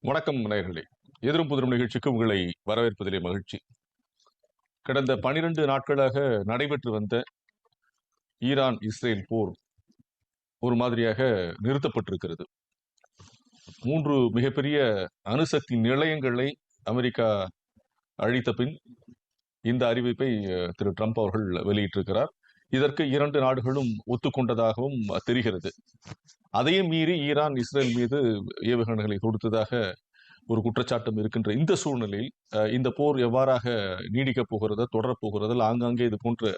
வணக்கம் நேயர்களே எதிரும் புதிரும் நிகழ்ச்சிக்கு உங்களை வரவேற்பதிலே மகிழ்ச்சி. கடந்த பனிரெண்டு நாட்களாக நடைபெற்று வந்த ஈரான் இஸ்ரேல் போர் ஒரு மாதிரியாக நிறுத்தப்பட்டிருக்கிறது. மூன்று மிகப்பெரிய அணுசக்தி நிலையங்களை அமெரிக்கா அழித்த பின் இந்த அறிவிப்பை திரு ட்ரம்ப் அவர்கள் வெளியிட்டிருக்கிறார். இதற்கு இரண்டு நாடுகளும் ஒத்துக்கொண்டதாகவும் தெரிகிறது. அதையும் மீறி ஈரான் இஸ்ரேல் மீது ஏவுகணைகளை தொடுத்ததாக ஒரு குற்றச்சாட்டும் இருக்கின்ற இந்த சூழ்நிலையில் இந்த போர் எவ்வாறாக நீடிக்கப் போகிறதா தொடரப் போகிறதா ஆங்காங்கே இது போன்ற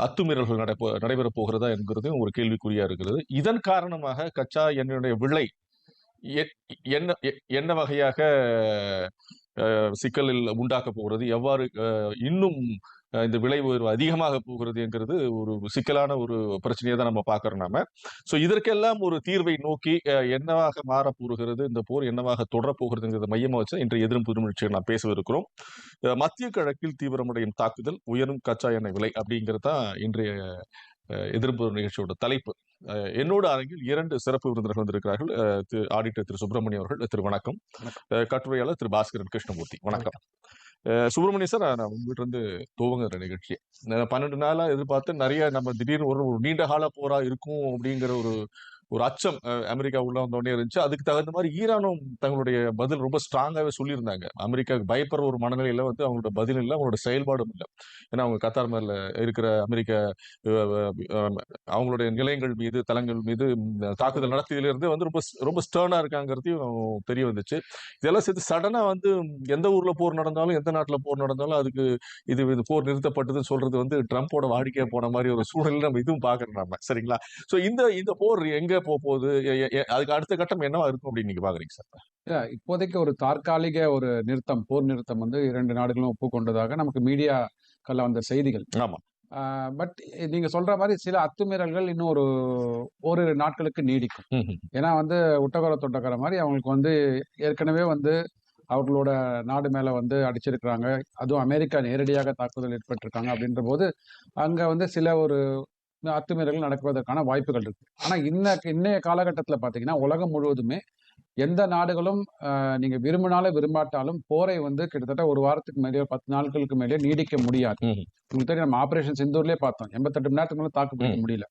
அத்துமீறல்கள் நடைபெ நடைபெறப் போகிறதா என்கிறதும் ஒரு கேள்விக்குறியா இருக்கிறது. இதன் காரணமாக கச்சா எண்ணெயுடைய விலை எ- என்ன எ- என்ன வகையாக சிக்கலில் உண்டாக்கப் போகிறது? எவ்வாறு இன்னும் இந்த விலை உயர்வு அதிகமாக போகிறது என்கிறது ஒரு சிக்கலான ஒரு பிரச்சனையை தான் நம்ம பார்க்கறோம் நாம. ஸோ இதற்கெல்லாம் ஒரு தீர்வை நோக்கி என்னவாக மாறப் போகிறது இந்த போர் என்னவாக தொடரப் போகிறதுங்கிறத மையமாக வச்சு இன்றைய எதிரும் புதுமொழிச்சியை நாம் பேசவிருக்கிறோம். மத்திய கிழக்கில் தீவிரமடையும் தாக்குதல் உயரும் கச்சா எண்ணெய் விலை அப்படிங்கிறது தான் இன்றைய எதிர்ப்பு நிகழ்ச்சியோட தலைப்பு. என்னோட அரங்கில் இரண்டு சிறப்பு விருந்தினர்கள் வந்திருக்கிறார்கள். திரு ஆடிட்டர் திரு சுப்பிரமணியம் அவர்கள் திரு வணக்கம். கட்டுரையாளர் திரு பாஸ்கரன் கிருஷ்ணமூர்த்தி வணக்கம். அஹ், சார் நான் உங்ககிட்ட இருந்து துவங்குற நிகழ்ச்சி. பன்னெண்டு நாளா எதிர்பார்த்து நிறைய நம்ம திடீர்னு ஒரு ஒரு நீண்ட கால போரா இருக்கும் அப்படிங்கிற ஒரு ஒரு அச்சம் அமெரிக்கா உள்ள வந்தோடனே இருந்துச்சு. அதுக்கு தகுந்த மாதிரி ஈரானும் தங்களுடைய பதில் ரொம்ப ஸ்ட்ராங்காகவே சொல்லியிருந்தாங்க. அமெரிக்காவுக்கு பயப்படுற ஒரு மனநிலையில வந்து அவங்களோட பதில் இல்லை அவங்களோட செயல்பாடும் இல்லை. ஏன்னா அவங்க கத்தார் மேல இருக்கிற அமெரிக்க அவங்களுடைய நிலையங்கள் மீது தளங்கள் மீது தாக்குதல் நடத்தியிலிருந்து வந்து ரொம்ப ரொம்ப ஸ்டர்னா இருக்காங்கிறதையும் தெரிய வந்துச்சு. இதெல்லாம் சேர்த்து சடனா வந்து எந்த ஊர்ல போர் நடந்தாலும் எந்த நாட்டுல போர் நடந்தாலும் அதுக்கு இது இது போர் நிறுத்தப்பட்டதுன்னு சொல்றது வந்து ட்ரம்ப்போட வாடிக்கையா போன மாதிரி ஒரு சூழல் நம்ம இதுவும் பாக்குறோம் நம்ம சரிங்களா? சோ இந்த இந்த போர் எங்க போக போகுது அதுக்கு அடுத்த கட்டம் என்னவா இருக்கும் அப்படின்னு நீங்க பாக்குறீங்க சார்? இப்போதைக்கு ஒரு தற்காலிக ஒரு நிறுத்தம் போர் நிறுத்தம் வந்து இரண்டு நாடுகளும் ஒப்புக்கொண்டதாக நமக்கு மீடியாக்கள்ல வந்த செய்திகள். ஆமா. பட் நீங்க சொல்ற மாதிரி சில அத்துமீறல்கள் இன்னும் ஒரு ஓரிரு நாட்களுக்கு நீடிக்கும். ஏன்னா வந்து உட்டகர தொட்டக்கர மாதிரி அவங்களுக்கு வந்து ஏற்கனவே வந்து அவர்களோட நாடு மேல வந்து அடிச்சிருக்கிறாங்க. அதுவும் அமெரிக்கா நேரடியாக தாக்குதல் ஏற்பட்டிருக்காங்க அப்படின்ற போது அங்க வந்து சில ஒரு அத்துமீறல்கள் நடப்பதற்கான வாய்ப்புகள் இருக்கு. ஆனா இன்ன இன்னைய காலகட்டத்துல பாத்தீங்கன்னா உலகம் முழுவதுமே எந்த நாடுகளும் நீங்க விரும்பினாலும் விரும்பாட்டாலும் போரை வந்து கிட்டத்தட்ட ஒரு வாரத்துக்கு மேலேயோ பத்து நாட்களுக்கு மேலேயோ நீடிக்க முடியாது. உங்களுக்கு தெரியும் நம்ம ஆபரேஷன் சிந்தூர்லயே பார்த்தோம். எண்பத்தெட்டு மணி நேரத்துக்கு மேலே தாக்கு பிடிக்க. முடியல.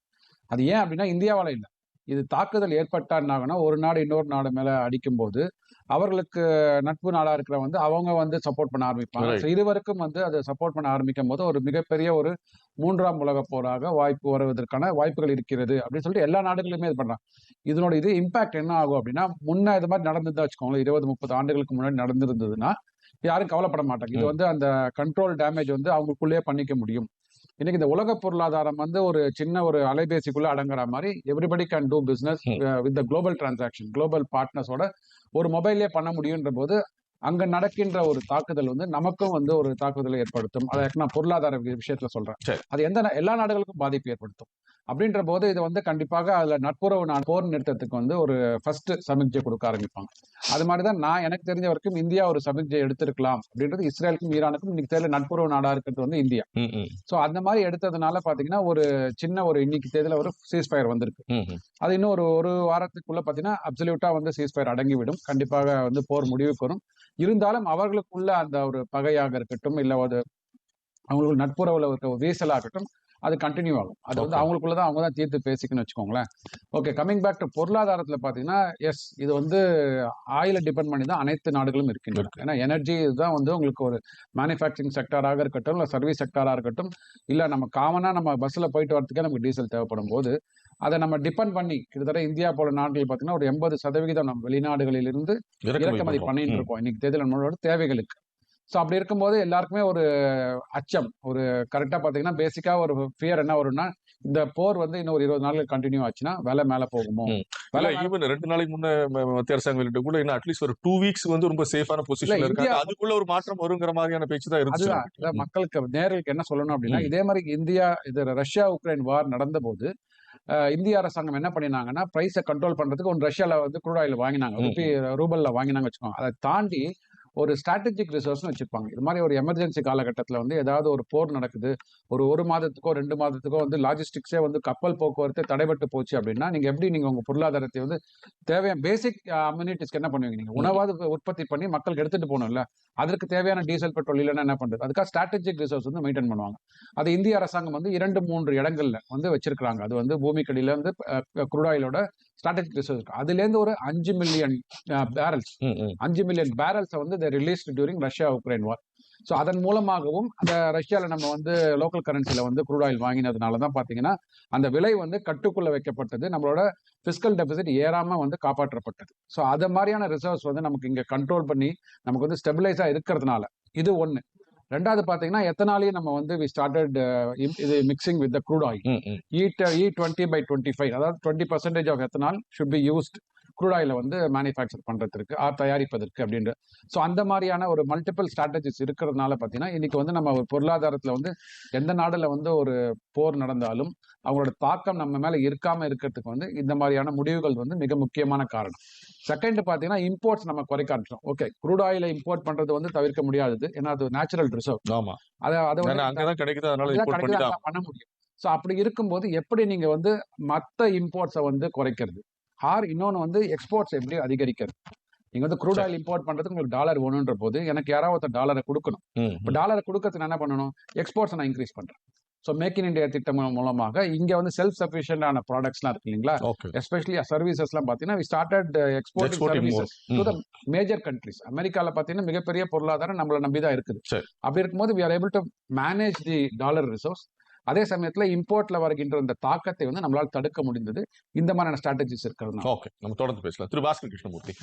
அது ஏன் அப்படின்னா இந்தியாவால இல்லை. இது தாக்குதல் ஏற்பட்டா என்ன ஆகும்னா ஒரு நாடு இன்னொரு நாடு மேல அடிக்கும் போது அவர்களுக்கு நட்பு நாடா இருக்கிற வந்து அவங்க வந்து சப்போர்ட் பண்ண ஆரம்பிப்பாங்க. இருவருக்கும் வந்து அதை சப்போர்ட் பண்ண ஆரம்பிக்கும் போது ஒரு மிகப்பெரிய ஒரு மூன்றாம் உலக போராக வாய்ப்பு வருவதற்கான வாய்ப்புகள் இருக்கிறது அப்படின்னு சொல்லிட்டு எல்லா நாடுகளுமே இது பண்றாங்க. இதனோட இது இம்பாக்ட் என்ன ஆகும் அப்படின்னா முன்ன இது மாதிரி நடந்ததா வச்சுக்கோங்களேன் இருபது முப்பது ஆண்டுகளுக்கு முன்னாடி நடந்திருந்ததுன்னா யாரும் கவலைப்பட மாட்டாங்க. இது. வந்து அந்த கண்ட்ரோல் டேமேஜ் வந்து அவங்களுக்குள்ளேயே பண்ணிக்க முடியும். இன்னைக்கு இந்த உலக பொருளாதாரம் வந்து ஒரு சின்ன ஒரு அலைபேசிக்குள்ள அடங்குற மாதிரி everybody can do business. With global transaction global பார்ட்னர்ஸோட ஒரு மொபைல்லே பண்ண முடியுன்ற போது அங்க நடக்கின்ற ஒரு தாக்குதல் வந்து நமக்கும் வந்து ஒரு தாக்குதலை ஏற்படுத்தும் அதை நான் பொருளாதார விஷயத்துல சொல்றேன். அது எந்த எல்லா நாடுகளுக்கும் பாதிப்பு ஏற்படுத்தும் அப்படின்ற போது இது வந்து கண்டிப்பாக அதுல நட்புறவு நான் போர் நிறுத்தத்துக்கு வந்து ஒரு ஃபர்ஸ்ட் சமிக்ஜை கொடுக்க ஆரம்பிப்பாங்க. அது மாதிரி தான் நான் எனக்கு தெரிஞ்ச வரைக்கும் இந்தியா ஒரு சமிக்ஜை எடுத்திருக்கலாம் அப்படின்றது இஸ்ரேலுக்கும் ஈரானுக்கும் இன்னைக்கு தெரியல நட்புறவு நாடா இருக்கிறது வந்து இந்தியா. ஸோ அந்த மாதிரி எடுத்ததுனால பாத்தீங்கன்னா ஒரு சின்ன ஒரு இன்னைக்கு தேதியில ஒரு சீஸ் ஃபயர் வந்திருக்கு. அது இன்னும் ஒரு ஒரு வாரத்துக்குள்ள பாத்தீங்கன்னா அப்சல்யூட்டா வந்து சீஸ் ஃபயர் அடங்கிவிடும். கண்டிப்பாக வந்து போர் முடிவுக்கு வரும் இருந்தாலும் அவர்களுக்குள்ள அந்த ஒரு பகையாக இருக்கட்டும் இல்ல ஒரு அவங்களுக்கு நட்புறவுல இருக்க ஒரு வீசலா இருக்கட்டும் அது கண்டினியூ ஆகும் அது வந்து Okay. அவங்களுக்குள்ளதான் அவங்க தான் தீர்த்து பேசிக்கணும்னு வச்சுக்கோங்களேன் ஓகே கமிங் பேக் டு பொருளாதாரத்துல பாத்தீங்கன்னா எஸ் இது வந்து ஆயில டிபெண்ட் பண்ணி தான் அனைத்து நாடுகளும் இருக்கின்றன இருக்கு. ஏன்னா எனர்ஜி இதுதான் வந்து உங்களுக்கு ஒரு மேனுஃபேக்சரிங் செக்டாராக இருக்கட்டும் இல்ல சர்வீஸ் செக்டாரா இருக்கட்டும் இல்ல நம்ம காமனா நம்ம பஸ்ல போயிட்டு வரதுக்கே நமக்கு டீசல் தேவைப்படும் போது அதை நம்ம டிபெண்ட் பண்ணி கிட்டத்தட்ட இந்தியா போல நாடுகள் பாத்தீங்கன்னா ஒரு எண்பது சதவிகிதம் நம்ம வெளிநாடுகளில் இருந்து இறக்குமதி. பண்ணிட்டு இருக்கோம் இன்னைக்கு தேதியில் நம்மளோட தேவைகளுக்கு ஸோ அப்படி இருக்கும்போது எல்லாருக்குமே ஒரு அச்சம். ஒரு கரெக்டா பாத்தீங்கன்னா பேசிக்கா ஒரு ஃபியர் என்ன வரும்னா இந்த போர் வந்து இன்னும் ஒரு இருபது நாளுக்கு கண்டினியூ ஆச்சுன்னா விலை மேல போகுமோ. விலை ஈவன் ரெண்டு நாளைக்கு முன்ன மத்திய அரசாங்கம் வெளியிட்ட கூட இன்னும் அட்லீஸ்ட் ஒரு டூ வீக்ஸ் வந்து ரொம்ப சேஃபான பொசிஷன்ல இருக்காங்க அதுக்குள்ள ஒரு மாற்றம் வருங்கிற மாதிரியான பேச்சு தான் இருந்துச்சு. அதுதான். அதான் மக்களுக்கு நேர்களுக்கு என்ன சொல்லணும் அப்படின்னா. இதே மாதிரி இந்தியா இது ரஷ்யா உக்ரைன் வார் நடந்த போது இந்திய அரசாங்கம் என்ன பண்ணினாங்கன்னா பிரைஸை கண்ட்ரோல் பண்றதுக்கு ஒன்று ரஷ்யால வந்து குரூட் ஆயில் வாங்கினாங்க. ரூபல்ல வாங்கினாங்க வச்சுக்கோங்க. அதை தாண்டி ஒரு ஸ்ட்ராட்டஜிக் ரிசோர்ஸ்னு வச்சிருப்பாங்க இது மாதிரி ஒரு எமர்ஜென்சி காலகட்டத்தில் வந்து ஏதாவது ஒரு போர் நடக்குது. ஒரு ஒரு மாதத்துக்கோ ரெண்டு மாதத்துக்கோ வந்து லாஜிஸ்டிக்ஸே வந்து கப்பல் போக்குவரத்து தடைபட்டு போச்சு அப்படின்னா நீங்க எப்படி நீங்க உங்க பொருளாதாரத்தை வந்து தேவையான பேசிக் அம்யூனிட்டிஸ்க்கு என்ன பண்ணுவீங்க? நீங்க உணவாவது உற்பத்தி பண்ணி மக்களுக்கு எடுத்துட்டு போகணும்ல. அதற்கு தேவையான டீசல் பெட்ரோல் இல்லைன்னா என்ன பண்றது? அதுக்காக ஸ்ட்ராட்டஜிக் ரிசோர்ஸ் வந்து மெயின்டைன் பண்ணுவாங்க. அது இந்திய அரசாங்கம் வந்து இரண்டு மூன்று இடங்கள்ல வந்து வச்சிருக்காங்க அது வந்து பூமிக்கடியில வந்து குரூடாயிலோட ஸ்ட்ராட்டஜிக் ரிசோர்ஸ் இருக்கு. அதுலேருந்து ஒரு அஞ்சு மில்லியன் பேரல்ஸ். அஞ்சு மில்லியன் பேரல்ஸை வந்து release during Russia Ukraine war so அதன் மூலமாகவும் அந்த ரஷ்யாவில் நம்ம வந்து லோக்கல் கரன்சியில் வந்து crude oil வாங்கினதுனால தான் பார்த்தீங்கன்னா அந்த விலை வந்து கட்டுக்குள்ள வைக்கப்பட்டது நம்மளோட ஃபிஸ்கல் டெபிசிட் ஏறாம வந்து காப்பாற்றப்பட்டது. ஸோ அது மாதிரியான ரிசர்வ்ஸ் வந்து நமக்கு இங்கே கண்ட்ரோல் பண்ணி நமக்கு வந்து ஸ்டெபிளைஸாக இருக்கிறதுனால இது ஒன்று ரெண்டாவது பார்த்தீங்கன்னா எத்தனாலையும் நம்ம வந்து வி ஸ்டார்டட் இது mixing with the crude oil E twenty by twenty five அதாவது twenty percentage of ethanol should be used crude ஆயில வந்து மேனுஃபேக்சர் பண்றதுக்கு ஆர் தயாரிப்பதற்கு அப்படின்ற. ஸோ அந்த மாதிரியான ஒரு மல்டிபிள் ஸ்ட்ராட்டஜிஸ் இருக்கிறதுனால பார்த்தீங்கன்னா இன்னைக்கு வந்து நம்ம ஒரு பொருளாதாரத்தில் வந்து எந்த நாடுல வந்து ஒரு போர் நடந்தாலும் அவங்களோட தாக்கம் நம்ம மேல இருக்காம இருக்கிறதுக்கு வந்து இந்த மாதிரியான முடிவுகள் வந்து மிக முக்கியமான காரணம். செகண்ட் பார்த்தீங்கன்னா இம்போர்ட்ஸ் நம்ம குறைக்க ஆரம்பிச்சோம் ஓகே க்ரூட் ஆயிலை இம்போர்ட் பண்றது வந்து தவிர்க்க முடியாதது. ஏன்னா அது நேச்சுரல் ரிசர்வ் ஆமா. அதை அதை கிடைக்குது அதனால பண்ண முடியும். ஸோ அப்படி இருக்கும்போது எப்படி நீங்க வந்து மற்ற இம்போர்ட்ஸை வந்து குறைக்கிறது? ஆர் இன்னொன்று வந்து எக்ஸ்போர்ட்ஸ் எப்படி அதிகரிக்கிறது? நீங்க வந்து க்ரூட் ஆயில் இம்போர்ட் பண்றதுக்கு உங்களுக்கு டாலர் வேணுன்ற போது எனக்கு யாராவது ஒருத்தர் டாலரை கொடுக்கணும். இப்போ டாலரை கொடுக்கறதுக்கு என்ன பண்ணணும்? எக்ஸ்போர்ட்ஸ் நான் இன்க்ரீஸ் பண்றேன். ஸோ மேக் இன் இந்தியா திட்டம் மூலமாக இங்க வந்து செல்ஃப் சஃபிஷியன்டான ப்ராடக்ட்ஸ்லாம் இருக்கு இல்லைங்களா? எஸ்பெஷலி சர்வீசஸ்லாம் பார்த்தீங்கன்னா started export services to the major countries அமெரிக்கால பார்த்தீங்கன்னா மிகப்பெரிய பொருளாதாரம் நம்மளை நம்பி தான் இருக்குது. அப்படி இருக்கும்போது we are able to manage the dollar resource அதே சமயத்துல இம்போர்ட்ல வருகின்ற இந்த தாக்கத்தை வந்து நம்மளால தடுக்க முடிந்தது. இந்த மாதிரியான ஸ்ட்ராட்டஜிஸ் இருக்கிறது ஓகே நம்ம தொடர்ந்து பேசலாம். திரு பாஸ்கர் கிருஷ்ணமூர்த்தி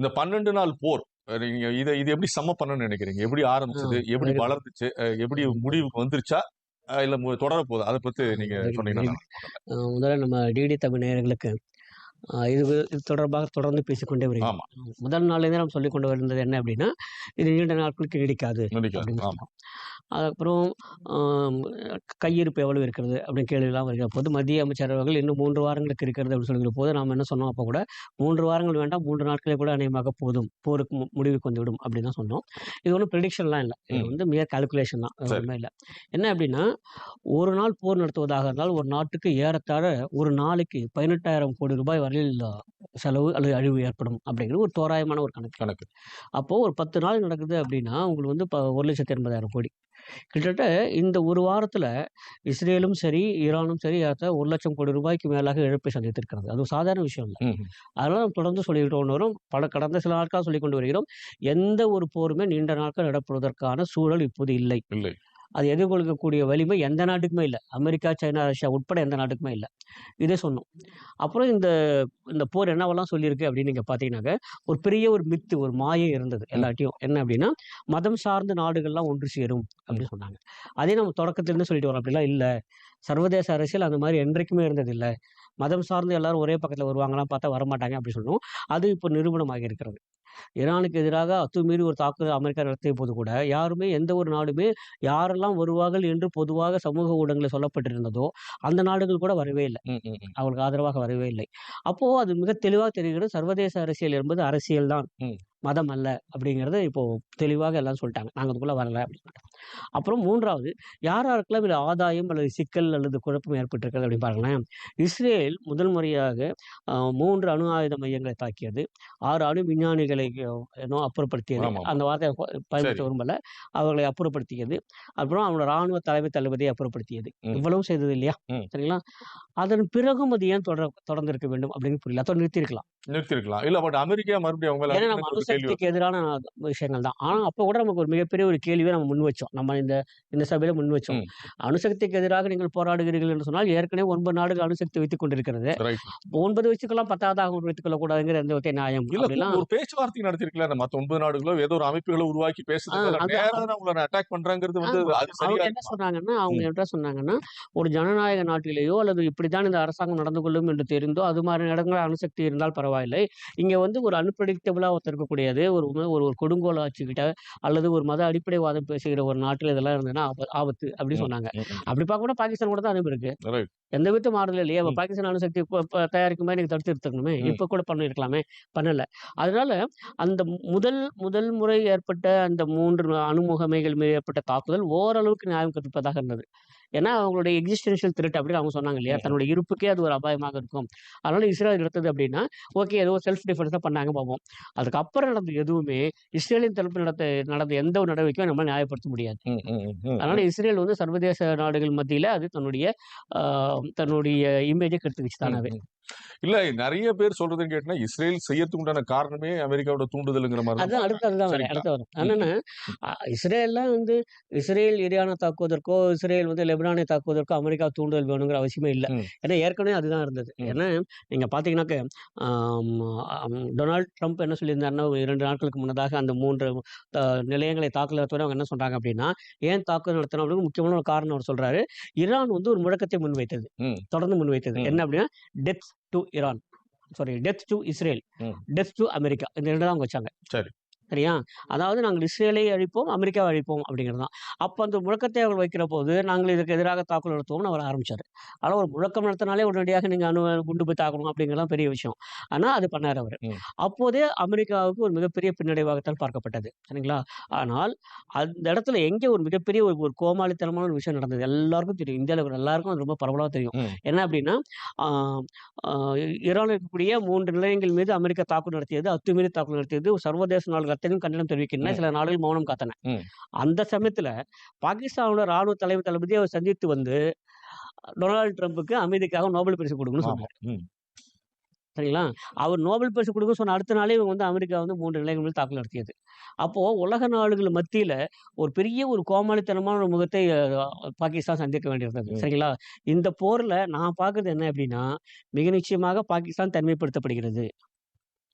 இந்த பன்னெண்டு நாள் போர் நீங்க இதை இது எப்படி சம பண்ணணும்னு நினைக்கிறீங்க? எப்படி ஆரம்பிச்சது? எப்படி. வளர்ந்துச்சு? எப்படி முடிவுக்கு வந்துருச்சா? இல்ல தொடர போகுது? அதை பத்தி நீங்க very good, சொன்னீங்கன்னா முதல்ல நம்ம டிடி தமிழ் நேயர்களுக்கு இது இது தொடர்பாக தொடர்ந்து பேசிக்கொண்டே வருகிறோம் முதல் நாள்லேருந்து சொல்லிக் கொண்டு வருந்தது என்ன அப்படின்னா இது நீண்ட நாட்களுக்கு நீடிக்காது அப்படின்னு அதுக்கப்புறம் கையிருப்பு எவ்வளவு இருக்கிறது அப்படின்னு கேள்விலாம் வருகிறோம் போது மத்திய அமைச்சர் அவர்கள் இன்னும் மூன்று வாரங்களுக்கு இருக்கிறது அப்படின்னு சொல்லுகிற போது நாம் என்ன சொன்னோம் அப்போ கூட மூன்று வாரங்கள் வேண்டாம் மூன்று நாட்களே கூட அநேகமாக போதும் போருக்கு முடிவுக்கு வந்துவிடும் அப்படின்னு தான் சொன்னோம். இது ஒன்றும் ப்ரிடிக்ஷன்லாம் இல்லை. இது வந்து மிக கால்குலேஷன் தான். ஒன்றுமே இல்லை. என்ன அப்படின்னா ஒரு நாள் போர் நடத்துவதாக இருந்தால் ஒரு நாட்டுக்கு ஏறத்தாழ ஒரு நாளைக்கு பதினெட்டாயிரம் கோடி ரூபாய் வரை அஹ், செலவு அல்லது அழிவு ஏற்படும் அப்படிங்கிறது ஒரு தோராயமான ஒரு கணக்கு. கணக்கு. அப்போ ஒரு பத்து நாள் நடக்குது அப்படின்னா உங்களுக்கு வந்து இப்போ ஒரு லட்சத்தி எண்பதாயிரம் கோடி. கிட்டத்தட்ட இந்த ஒரு வாரத்துல இஸ்ரேலும் சரி ஈரானும் சரி ஏற்ற ஒரு லட்சம் கோடி ரூபாய்க்கு மேலாக இழப்பை சந்தித்திருக்கிறது. அது சாதாரண விஷயம் இல்லை. நம்ம தொடர்ந்து சொல்லிட்டு கொண்டு வரும் பல கடந்த சில நாட்களாக சொல்லிக் கொண்டு வருகிறோம் எந்த ஒரு போருமே நீண்ட நாட்கள் நடப்படுவதற்கான சூழல் இப்போது இல்லை. இல்லை. அது எதிர்கொள்ளக்கூடிய வலிமை எந்த நாட்டுக்குமே இல்லை. அமெரிக்கா சைனா ரஷ்யா உட்பட எந்த நாட்டுக்குமே இல்லை. இதே சொன்னோம். அப்புறம் இந்த இந்த போர் என்னவெல்லாம் சொல்லியிருக்கு அப்படின்னு நீங்கள் பார்த்தீங்கன்னாக்க ஒரு பெரிய ஒரு மித்து ஒரு மாயை இருந்தது எல்லாட்டையும் என்ன அப்படின்னா மதம் சார்ந்த நாடுகள்லாம் ஒன்று சேரும் அப்படின்னு சொன்னாங்க. அதே நம்ம தொடக்கத்திலேருந்து சொல்லிட்டு வரோம். அப்படிலாம் இல்லை. சர்வதேச அரசியல் அந்த மாதிரி என்றைக்குமே இருந்தது இல்லை மதம் சார்ந்து எல்லாரும் ஒரே பக்கத்தில் வருவாங்களாம் பார்த்தா வரமாட்டாங்க அப்படி சொன்னோம் அது இப்போ நிரூபணமாகி இருக்கிறது. ஈரானுக்கு எதிராக அத்துமீறி ஒரு தாக்குதல் அமெரிக்கா நடத்திய போது கூட யாருமே எந்த ஒரு நாடுமே யாரெல்லாம் வருவார்கள் என்று பொதுவாக சமூக ஊடகங்களில் சொல்லப்பட்டிருந்ததோ அந்த நாடுகள் கூட வரவே இல்லை. அவங்களுக்கு ஆதரவாக வரவே இல்லை. அப்போ அது மிக தெளிவாக தெரிகிறது. சர்வதேச அரசியல் என்பது அரசியல் தான். மதம் அல்ல அப்படிங்கிறது இப்போ தெளிவாக எல்லாம் சொல்லிட்டாங்க. நாங்கள் அதுக்குள்ள வரல அப்படின்னு அப்புறம் மூன்றாவது யார் யாருக்கெல்லாம் இதில் ஆதாயம் அல்லது சிக்கல் அல்லது குழப்பம் ஏற்பட்டிருக்கிறது அப்படின்னு பாருங்களேன். இஸ்ரேல் முதல் முறையாக மூன்று அணு ஆயுத மையங்களை தாக்கியது. ஆறு அணு விஞ்ஞானிகளை என்னோ அப்புறப்படுத்தியது. அந்த வார்த்தையை பயன்படுத்த. விரும்பல. அவர்களை அப்புறப்படுத்தியது. அப்புறம் அவங்களோட ராணுவ தலைமை தளபதியை அப்புறப்படுத்தியது. ம். இவ்வளவும் செய்தது இல்லையா. சரிங்களா? அதன் பிறகும் அது ஏன் தொடர் தொடர்ந்திருக்க வேண்டும் அப்படின்னு புரியல. அதோட நிறுத்தியிருக்கலாம். நிறுத்திருக்கலாம் இல்ல பட் அமெரிக்கா மறுபடியும் ஏன்னா நம்ம அணுசக்திக்கு எதிரான விஷயங்கள் தான். ஆனா அப்ப கூட நமக்கு ஒரு மிகப்பெரிய ஒரு கேள்வியை நம்ம முன் வச்சோம். நம்ம இந்த இந்த சபையில முன் வச்சோம். அணுசக்திக்கு எதிராக நீங்கள் போராடுகிறீர்கள் என்று சொன்னால் ஏற்கனவே ஒன்பது நாடுகள் அணுசக்தி வைத்துக் கொண்டிருக்கிறது. ஒன்பது வச்சுக்கலாம் பத்தாவது வைத்துக் கொள்ளக்கூடாதுங்கிற எந்த நியாயம். இல்ல பேச்சுவார்த்தை நடத்திருக்கல மத்த ஒன்பது நாடுகளோ ஏதோ ஒரு அமைப்புகளை உருவாக்கி பேசுறது உங்களை அட்டாக் பண்றாங்கிறது வந்து அவங்க என்ன சொன்னாங்கன்னா அவங்க என்ன சொன்னாங்கன்னா ஒரு ஜனநாயக நாட்டிலேயோ அல்லது இப்படித்தான் இந்த அரசாங்கம் நடந்து கொள்ளும் என்று தெரிந்தோ அது மாதிரி இடங்களில் அணுசக்தி இருந்தால் பரவாயில்லை. இங்க வந்து ஒரு அன்பிரடிக்டபிளா இருக்கக்கூடியது ஒரு ஒரு ஒரு கொடுங்கோல் ஆட்சிக்கிட்ட அல்லது ஒரு மத அடிப்படைவாதம் பேசுகிற ஒரு நாட்டில் இதெல்லாம் இருந்ததுன்னா ஆப- ஆபத்து அப்படின்னு சொன்னாங்க. அப்படி பார்க்க கூட பாகிஸ்தான் கூட தான் அனுப்பி இருக்கு. எந்த வித மாறுதல் இல்லையே. ம். பாகிஸ்தான் அணுசக்தி தயாரிக்கும் மாதிரி நீங்க தடுத்து இருக்கணுமே ம். இப்ப கூட பண்ணிருக்கலாமே. பண்ணல. அதனால அந்த முதல் முதல் முறை ஏற்பட்ட அந்த மூன்று அணுமுகமைகள் மீது ஏற்பட்ட தாக்குதல் ஓரளவுக்கு நியாயம் கற்பிப்பதாக இருந்தது. ஏன்னா அவங்களுடைய எக்ஸிஸ்டன்ஷியல் த்ரெட் அப்படின்னு அவங்க சொன்னாங்க இல்லையா. தன்னுடைய இருப்புக்கே அது ஒரு அபாயமாக இருக்கும் அதனால இஸ்ரேல் எடுத்தது அப்படின்னா ஓகே ஏதோ செல்ஃப் டிஃபென்ஸ் தான் பண்ணாங்க பார்ப்போம் அதுக்கப்புறம் நடந்த எதுவுமே இஸ்ரேலின் தரப்பு நடத்த நடந்த எந்த ஒரு நடவடிக்கையும் நம்ம நியாயப்படுத்த முடியாது. அதனால இஸ்ரேல் வந்து சர்வதேச நாடுகள் மத்தியில அது தன்னுடைய ஆஹ், தன்னுடைய இமேஜை கெடுத்துக்கிச்சு தானாவே. இல்ல நிறைய பேர் சொல்றதுன்னு கேட்டா இஸ்ரேல் செய்யறதுக்கு உண்டான காரணமே அமெரிக்காவோட தூண்டுதல்ங்கிற மாதிரி தான் அதுதான் அடுத்து அதுதான் வரேன் சரிங்களா? அடுத்து வரும் என்னன்னா இஸ்ரேல்லாம் வந்து இஸ்ரேல் ஈரானை தாக்குவதற்கோ இஸ்ரேல் வந்து லெபனானை தாக்குவதற்கோ அமெரிக்கா தூண்டுதல் வேணுங்கிற அவசியமே இல்லை. ஏன்னா ஏற்கனவே அதுதான் இருந்தது. ஏன்னா நீங்க பாத்தீங்கன்னாக்க டொனால்ட் ட்ரம்ப் என்ன சொல்லியிருந்தாருன்னா இரண்டு நாட்களுக்கு முன்னதாக அந்த மூன்று நிலையங்களை தாக்கல் நடத்துவதை அவங்க என்ன சொல்றாங்க அப்படின்னா ஏன் தாக்குதல் நடத்தணும் அப்படின்னு முக்கியமான ஒரு காரணம் அவர் சொல்றாரு ஈரான் வந்து ஒரு முழக்கத்தை முன்வைத்தது. தொடர்ந்து முன்வைத்தது. என்ன அப்படின்னா death to Iran sorry death to Israel. Death to America இந்த ரெண்டு தான் அவங்க வச்சாங்க சரி. சரியா? அதாவது நாங்கள் இஸ்ரேலை அழிப்போம் அமெரிக்காவை அழிப்போம் அப்படிங்கிறது தான். அப்போ அந்த முழக்கத்தை அவர் வைக்கிற போது நாங்கள் இதற்கு எதிராக தாக்குதல் நடத்துவோம்னு அவர் ஆரம்பிச்சார். ஆனால் ஒரு முழக்கம் நடத்தினாலே உடனடியாக நீங்கள் அணு குண்டு போய் தாக்கணும் அப்படிங்கிறலாம் பெரிய விஷயம். ஆனால் அது பண்ணார் அவர். அப்போதே அமெரிக்காவுக்கு ஒரு மிகப்பெரிய பின்னடைவாகத்தான் பார்க்கப்பட்டது. சரிங்களா? ஆனால் அந்த இடத்துல எங்கே ஒரு மிகப்பெரிய ஒரு ஒரு கோமாளித்தனமான ஒரு விஷயம் நடந்தது? எல்லாருக்கும் தெரியும். இந்தியாவில் இருக்கிற எல்லாருக்கும் அது ரொம்ப பரவலாக தெரியும். என்ன அப்படின்னா ஈரானில் இருக்கக்கூடிய மூன்று நிலையங்கள் மீது அமெரிக்கா தாக்குதல் நடத்தியது அத்துமீறி தாக்குதல் நடத்தியது சர்வதேச நாடுகள் அத்தனையும் கண்டனம் தெரிவிக்கின்றன. சில நாடுகள் மௌனம் காத்தன. அந்த சமயத்துல பாகிஸ்தானோட ராணுவ தலைமை தளபதியை அவர் சந்தித்து வந்து டொனால்டு ட்ரம்ப்புக்கு அமெரிக்காக நோபல் பரிசு கொடுக்கணும்னு. சொன்னார். சரிங்களா அவர் நோபல் பரிசு கொடுக்க சொன்ன அடுத்த நாளே இவங்க வந்து அமெரிக்கா வந்து மூன்று நிலையங்கள் மீது தாக்குதல் நடத்தியது அப்போ உலக நாடுகள் மத்தியில ஒரு பெரிய ஒரு கோமாளித்தனமான ஒரு முகத்தை பாகிஸ்தான் சந்திக்க வேண்டியிருந்தது. சரிங்களா இந்த போர்ல நான் பார்க்கறது என்ன அப்படின்னா மிக நிச்சயமாக பாகிஸ்தான் தனிமைப்படுத்தப்படுகிறது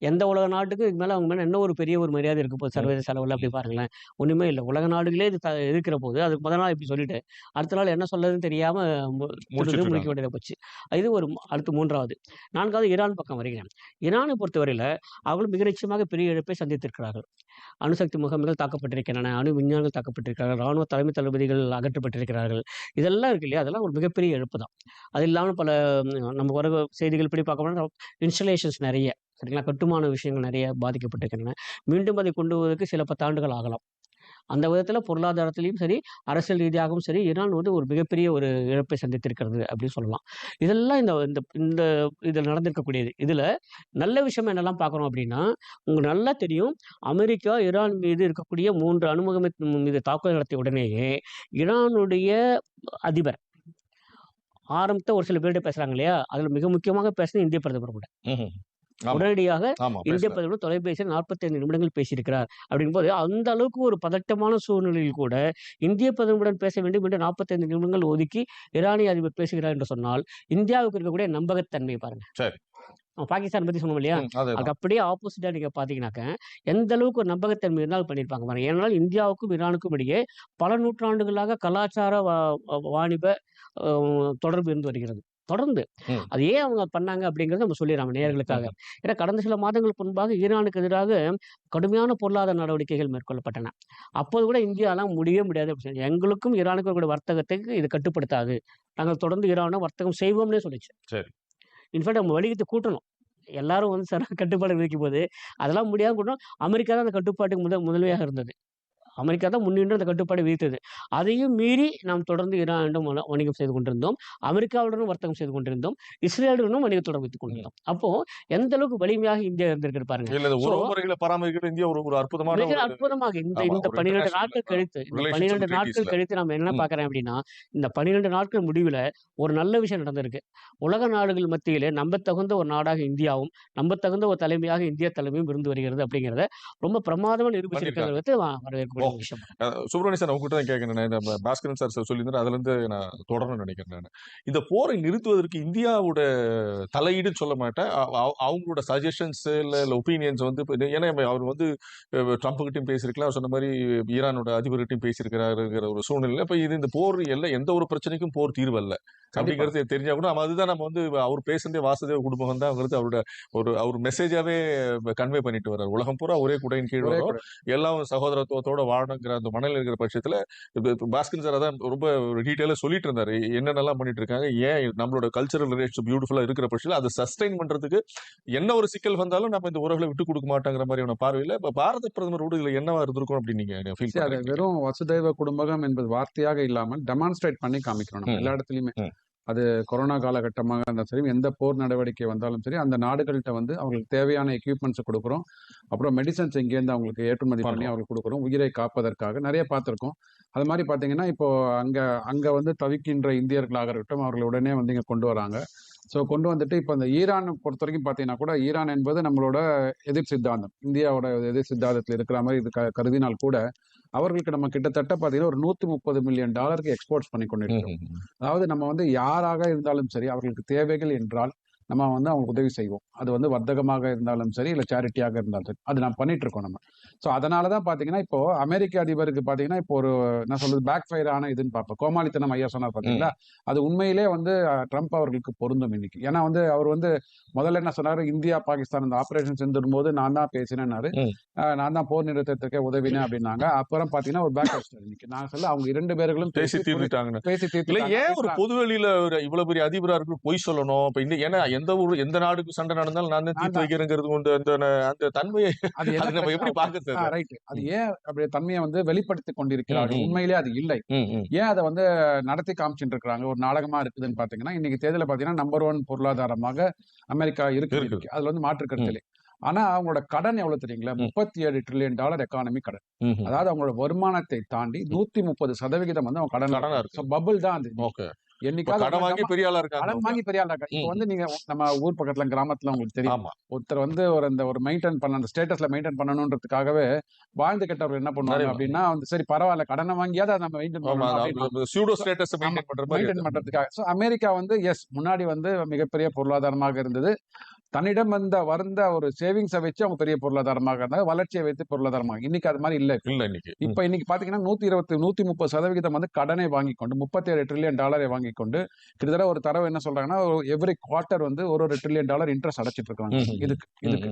எந்த உலக நாட்டுக்கும் இதுக்கு மேல அவங்க மேல என்ன ஒரு பெரிய ஒரு மரியாதை இருக்க போகுது? சர்வதேச அளவில் அப்படி பாருங்களேன். ஒண்ணுமே இல்லை. உலக நாடுகளே இது த- இருக்கிற போது அதுக்கு முதல் நாள் இப்படி சொல்லிட்டு அடுத்த நாள் என்ன சொல்றதுன்னு தெரியாம மு- முடிச்சிட்டு திருது முடிக்க. வேண்டியதாக போச்சு. இது ஒரு அடுத்து மூன்றாவது. நான்காவது ஈரான் பக்கம் வருகிறேன். ஈரானை பொறுத்தவரையில அவர்கள் மிக நிச்சயமாக பெரிய இழப்பை சந்தித்திருக்கிறார்கள். அணுசக்தி முகாம்கள் தாக்கப்பட்டிருக்கின்றன. அணு விஞ்ஞானிகள் தாக்கப்பட்டிருக்கிறார்கள். ராணுவ தலைமை தளபதிகள் அகற்றப்பட்டிருக்கிறார்கள். இதெல்லாம் இருக்கு இல்லையா? அதெல்லாம் ஒரு மிகப்பெரிய இழப்பு தான். அது இல்லாமல் பல நம்ம வர செய்திகள் படி பார்க்க போனால் இன்ஸ்டலேஷன்ஸ் நிறைய. சரிங்களா? கட்டுமான விஷயங்கள் நிறைய பாதிக்கப்பட்டிருக்கின்றன. மீண்டும் அதை கொண்டு வருவதற்கு சில பத்தாண்டுகள் ஆகலாம். அந்த விதத்தில் பொருளாதாரத்திலையும் சரி அரசியல் ரீதியாகவும் சரி ஈரான் வந்து ஒரு மிகப்பெரிய ஒரு இழப்பை சந்தித்திருக்கிறது அப்படின்னு சொல்லலாம். இதெல்லாம் இந்த இந்த இந்த இதில் நடந்திருக்கக்கூடியது. இதில் நல்ல விஷயம் என்னெல்லாம் பார்க்குறோம் அப்படின்னா உங்களுக்கு நல்லா தெரியும் அமெரிக்கா ஈரான் மீது இருக்கக்கூடிய மூன்று அணுமுகம் மீது தாக்குதல் நடத்திய உடனேயே ஈரானுடைய அதிபர் ஆரம்பத்தை ஒரு சில பேர்கிட்ட பேசுகிறாங்க இல்லையா? அதில் மிக முக்கியமாக பேசுனது இந்திய பிரதமர் கூட. உடனடியாக இந்திய. பிரதமர் தொலைபேசியில் 45 நிமிடங்கள் பேசியிருக்கிறார் அப்படிங்கும்போது அந்த அளவுக்கு ஒரு பதட்டமான சூழ்நிலையில் கூட இந்திய பிரதமருடன் பேச வேண்டும் என்று 45 நிமிடங்கள் ஒதுக்கி ஈரானிய அதிபர் பேசுகிறார் என்று சொன்னால் இந்தியாவுக்கு இருக்கக்கூடிய நம்பகத்தன்மை பாருங்க. பாகிஸ்தான் பத்தி சொன்னோம் இல்லையா. அதுக்கு அப்படியே ஆப்போசிட்டா நீங்க பாத்தீங்கன்னாக்க எந்த அளவுக்கு ஒரு நம்பகத்தன்மை இருந்தால் பண்ணியிருப்பாங்க பாருங்க. ஏனால் இந்தியாவுக்கும் ஈரானுக்கும் இடையே பல நூற்றாண்டுகளாக கலாச்சார வாணிப தொடர்பு இருந்து வருகிறது. தொடர்ந்து. அது ஏன் அவங்க பண்ணாங்க அப்படிங்கறத நம்ம சொல்லிடுறாங்க நேயர்களுக்காக. ஏன்னா கடந்த சில மாதங்களுக்கு முன்பாக ஈரானுக்கு எதிராக கடுமையான பொருளாதார நடவடிக்கைகள் மேற்கொள்ளப்பட்டன. அப்போது கூட இந்தியாலாம் முடியவே முடியாது. அப்படின்னு எங்களுக்கும் ஈரானுக்கும் இருக்கக்கூடிய வர்த்தகத்துக்கு இது கட்டுப்படுத்தாது. நாங்கள் தொடர்ந்து ஈரான வர்த்தகம் செய்வோம்னே சொல்லிச்சு. சரி. இன்ஃபேக்ட் நம்ம வணிகத்தை கூட்டணும். எல்லாரும் வந்து சார் கட்டுப்பாடு விதிக்கும் போது அதெல்லாம் முடியாம கூட்டணும். அமெரிக்கா தான் அந்த கட்டுப்பாட்டுக்கு முதல் முதன்மையாக இருந்தது. அமெரிக்கா தான் முன்னின்று அந்த கட்டுப்பாடு விதித்தது அதையும் மீறி நாம் தொடர்ந்து ஈரானிடம் வண- வணிகம் செய்து கொண்டிருந்தோம். அமெரிக்காவுடனும் வர்த்தகம் செய்து கொண்டிருந்தோம். இஸ்ரேலுடனும் வணிக தொடர்பு வைத்துக் கொண்டிருந்தோம். அப்போ எந்த அளவுக்கு வலிமையாக இந்தியா இருந்திருக்கு பாருங்க. இந்தியா ஒரு அற்புதமான ஒரு- அற்புதமாக இந்த இந்த பன்னிரெண்டு நாட்கள் கழித்து இந்த பன்னிரெண்டு நாட்கள். கழித்து நம்ம என்ன ம். பார்க்கறேன் அப்படின்னா இந்த பன்னிரெண்டு நாட்கள் முடிவுல ஒரு நல்ல விஷயம் நடந்திருக்கு. உலக நாடுகள் மத்தியிலே நம்பத்தகுந்த ஒரு நாடாக இந்தியாவும் நம்பத்தகுந்த ஒரு தலைமையாக இந்திய தலைமையும் இருந்து வருகிறது அப்படிங்கிறத ரொம்ப பிரமாதமா நிரூபிச்சிருக்கிறது வந்து ஒரு விஷயம் சுப்பிரமணிய சார் உங்ககிட்ட தான் கேட்கிறேன். பாஸ்கரன் சார் சொல்லியிருந்தாரு அதுல இருந்து நான் தொடரணும்னு நினைக்கிறேன் நான். இந்த போரை நிறுத்துவதற்கு இந்தியாவோட தலையீடுன்னு சொல்ல மாட்டேன். அவ- அவ- அவங்களோட சஜஷன்ஸ் இல்ல இல்ல ஒப்பீனியன்ஸ் வந்து ஏன்னா அவர் வந்து ட்ரம்ப் கிட்டயும் பேசியிருக்கலாம். சொன்ன மாதிரி ஈரானோட அதிபர்கிட்டையும் பேசியிருக்கிறாருங்கிற ஒரு சூழ்நிலை இப்ப இது இந்த போர் எல்லாம் எந்த ஒரு பிரச்சனைக்கும் போர் தீர்வல்ல அப்படிங்கிறது தெரிஞ்சா கூட நம்ம அதுதான் நம்ம வந்து அவர் பேசுறதே வாசுதேவ குடும்பம் தான். அவருக்கு அவரோட ஒரு அவர் மெசேஜாவே கன்வே பண்ணிட்டு வர்றாரு. உலகம் பூரா ஒரே குடையின் கீழ் வரும். எல்லாம் சகோதரத்துவத்தோட வாழணுங்கிற அந்த மனநிலை இருக்கிற பட்சத்துல பாஸ்கர் சார் அதான் ரொம்ப டீட்டெயிலா சொல்லிட்டு இருந்தாரு என்னென்னலாம் பண்ணிட்டு இருக்காங்க ஏன் நம்மளோட கல்ச்சரல் ரிலேஷன் பியூட்டிஃபுல்லா இருக்கிற பட்சத்துல அதை சஸ்டைன் பண்றதுக்கு என்ன ஒரு சிக்கல் வந்தாலும் நம்ம இந்த உறவுகளை விட்டு கொடுக்க மாட்டாங்கிற மாதிரியான பார்வையில இப்ப பாரத பிரதமர் இதுல என்னவா இருந்திருக்கும் அப்படின்னு நீங்க ஃபீல் பண்ணுறீங்க வெறும் வசுதெய்வ குடும்பகம் என்பது வார்த்தையாக இல்லாமல் டெமான்ஸ்ட்ரேட் பண்ணி காமிக்கிறோம் நம்ம ம். எல்லா இடத்துலயுமே. அது கொரோனா காலகட்டமாக இருந்தாலும் சரி எந்த போர் நடவடிக்கை வந்தாலும் சரி அந்த நாடுகள்கிட்ட வந்து அவங்களுக்கு தேவையான எக்யூப்மெண்ட்ஸ் கொடுக்குறோம். அப்புறம் மெடிசன்ஸ் இங்கேருந்து அவங்களுக்கு ஏற்றுமதி பண்ணி. அவங்களுக்கு கொடுக்குறோம். உயிரை காப்பதற்காக நிறைய பார்த்துருக்கோம். அது மாதிரி பார்த்தீங்கன்னா இப்போ அங்க அங்க வந்து தவிக்கின்ற இந்தியர்களாக இருக்கட்டும் அவர்களை உடனே வந்து இங்க கொண்டு வராங்க. ஸோ கொண்டு வந்துட்டு இப்போ இந்த ஈரான் பொறுத்த வரைக்கும் பார்த்தீங்கன்னா கூட ஈரான் என்பது நம்மளோட எதிர் சித்தாந்தம். இந்தியாவோட எதிர் சித்தாந்தத்தில் இருக்கிற மாதிரி இது க- கருதினால் கூட அவர்களுக்கு நம்ம கிட்டத்தட்ட பார்த்தீங்கன்னா ஒரு நூற்றி முப்பது மில்லியன் டாலருக்கு எக்ஸ்போர்ட்ஸ் பண்ணி கொண்டு இருக்கிறோம் அதாவது நம்ம வந்து யாராக இருந்தாலும் சரி அவர்களுக்கு தேவைகள் என்றால் நம்ம வந்து அவங்களுக்கு உதவி செய்வோம். அது வந்து வர்த்தகமாக இருந்தாலும் சரி இல்லை சேரிட்டியாக இருந்தாலும் சரி. அது நம்ம பண்ணிட்டு இருக்கோம் நம்ம. ஸோ அதனால தான் பார்த்தீங்கன்னா இப்போ அமெரிக்க அதிபருக்கு பார்த்தீங்கன்னா இப்போ ஒரு என்ன சொல்றது பேக் ஃபயர் ஆன இதுன்னு பார்ப்போம் கோமாளித்தனம் ஐயா சொன்னார் பார்த்தீங்களா அது உண்மையிலே வந்து ட்ரம்ப் அவர்களுக்கு பொருந்தும் இன்னைக்கு. ஏன்னா வந்து அவர் வந்து முதல்ல என்ன சொன்னாரு? இந்தியா பாகிஸ்தான் இந்த ஆபரேஷன் செஞ்சிடும் போது நான் தான் பேசினேன்னாரு. நான் தான் போர் நிறுத்தத்துக்கே உதவினேன் அப்படின்னாங்க. அப்புறம் பார்த்தீங்கன்னா ஒரு பேக் இன்னைக்கு. நான் சொல்ல அவங்க இரண்டு பேர்களும் பேசி தீர்ந்துட்டாங்கன்னு. பேசி தீர்த்து ஏன் ஒரு பொது வெளியில ஒரு இவ்வளவு பெரிய அதிபரா இருக்கு பொய் சொல்லணும்? இப்ப ஏன்னா எந்த ஊர் எந்த நாடுக்கு சண்டை நடந்தாலும் நான் தான் தீர்த்து. வைக்கிறேங்கிறது கொண்டு அந்த அந்த தன்மையை அது நம்ம எப்படி பாக்குறது அது? ரைட் அது ஏன் அப்படி தன்மையை வந்து வெளிப்படுத்தி ம். உண்மையிலே அது இல்லை. ஏன் அதை வந்து நடத்தி காமிச்சுட்டு இருக்காங்க ஒரு நாடகமா இருக்குதுன்னு பாத்தீங்கன்னா இன்னைக்கு தேர்தல பாத்தீங்கன்னா நம்பர் ஒன் பொருளாதாரமாக அமெரிக்கா இருக்கு. அதுல வந்து மாற்று கருத்து ஆனா அவங்களோட கடன் எவ்வளவு தெரியுங்களா. முப்பத்தி ஏழு ட்ரில்லியன் டாலர் எக்கானமி கடன். அதாவது அவங்களோட வருமானத்தை தாண்டி நூத்தி முப்பது சதவிகிதம் வந்து அவங்க கடன். பபுள் தான் அது என்னைக்காவது கடன் வாங்கி பெரிய ஆளா கடன் இருக்காங்க வாங்கி பெரிய ஆளா இப்போ ம். வந்து நீங்க நம்ம ஊர் பக்கத்துல கிராமத்துல உங்களுக்கு தெரியும். ஒருத்தர் வந்து ஒரு அந்த ஒரு மெயின்டைன் பண்ண அந்த ஸ்டேட்டஸ்ல மெயின்டைன் பண்ணணுன்றதுக்காகவே வாழ்ந்து கெட்டவர் என்ன பண்ணுவாங்க அப்படின்னா வந்து சரி பரவாயில்ல கடனை வாங்கியாவது அதை நம்ம மெயின்டைன் பண்ணணும் சூடோ ஸ்டேட்டஸ் மெயின்டைன் பண்றதுக்காக. அமெரிக்கா வந்து எஸ் முன்னாடி வந்து மிகப்பெரிய பொருளாதாரமாக இருந்தது. தன்னிடம் வந்த வருந்த ஒரு சேவிங்ஸை வச்சு அவங்க பெரிய பொருளாதாரமாக இருந்தாங்க. வளர்ச்சியை வைத்து பொருளாதாரமாக. இன்னைக்கு அது மாதிரி இல்லை இல்ல இன்னைக்கு. இப்ப இன்னைக்கு பாத்தீங்கன்னா நூத்தி இருபத்தி நூத்தி முப்பது சதவிகிதம் வந்து கடனை வாங்கி கொண்டு முப்பத்தி ஏழு ட்ரில்லியன் டாலரை வாங்கி கொண்டு கிட்டத்தட்ட ஒரு தரவு என்ன சொல்றாங்கன்னா எவ்ரி குவார்ட்டர் வந்து ஒரு ஒரு ட்ரில்லியன் டாலர் இன்ட்ரெஸ்ட் அடைச்சிட்டு இருக்காங்க. இதுக்கு இதுக்கு.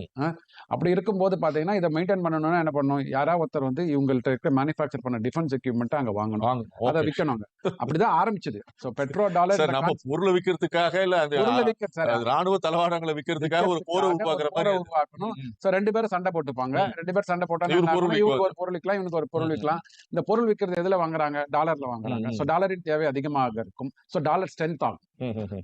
அப்படி இருக்கும்போது பாத்தீங்கன்னா இதை மெயின்டைன் பண்ணணும்னா என்ன பண்ணணும்? யாராவது ஒருத்தர் வந்து இவங்கள்ட்ட இருக்க மேனுஃபேக்சர் பண்ண டிஃபென்ஸ் எக்யூப்மெண்ட் அங்க வாங்கணும். வாங்க அதை விற்கணும். அப்படிதான் ஆரம்பிச்சது. பெட்ரோல் டாலர் பொருளை விக்கிறதுக்காக இல்ல பொருளை விற்க சார். அது ராணுவ தளவாடங்களை விக்கிறதுக்காக ஒரு போரை உருவாக்குற மாதிரி உருவாக்கணும். சோ ரெண்டு பேரும் சண்டை போட்டுப்பாங்க. ரெண்டு பேரும் சண்டை போட்டா விற்குவாரு. ஒரு பொருள் விற்கலாம் இவனுக்கு ஒரு பொருள். விற்கலாம். இந்த பொருள் விற்கிறது எதுல வாங்குறாங்க? டாலர்ல வாங்குறாங்க. சோ டாலரின் தேவை அதிகமாக இருக்கும். சோ டாலர் ஸ்ட்ரென்த் ஆகும்.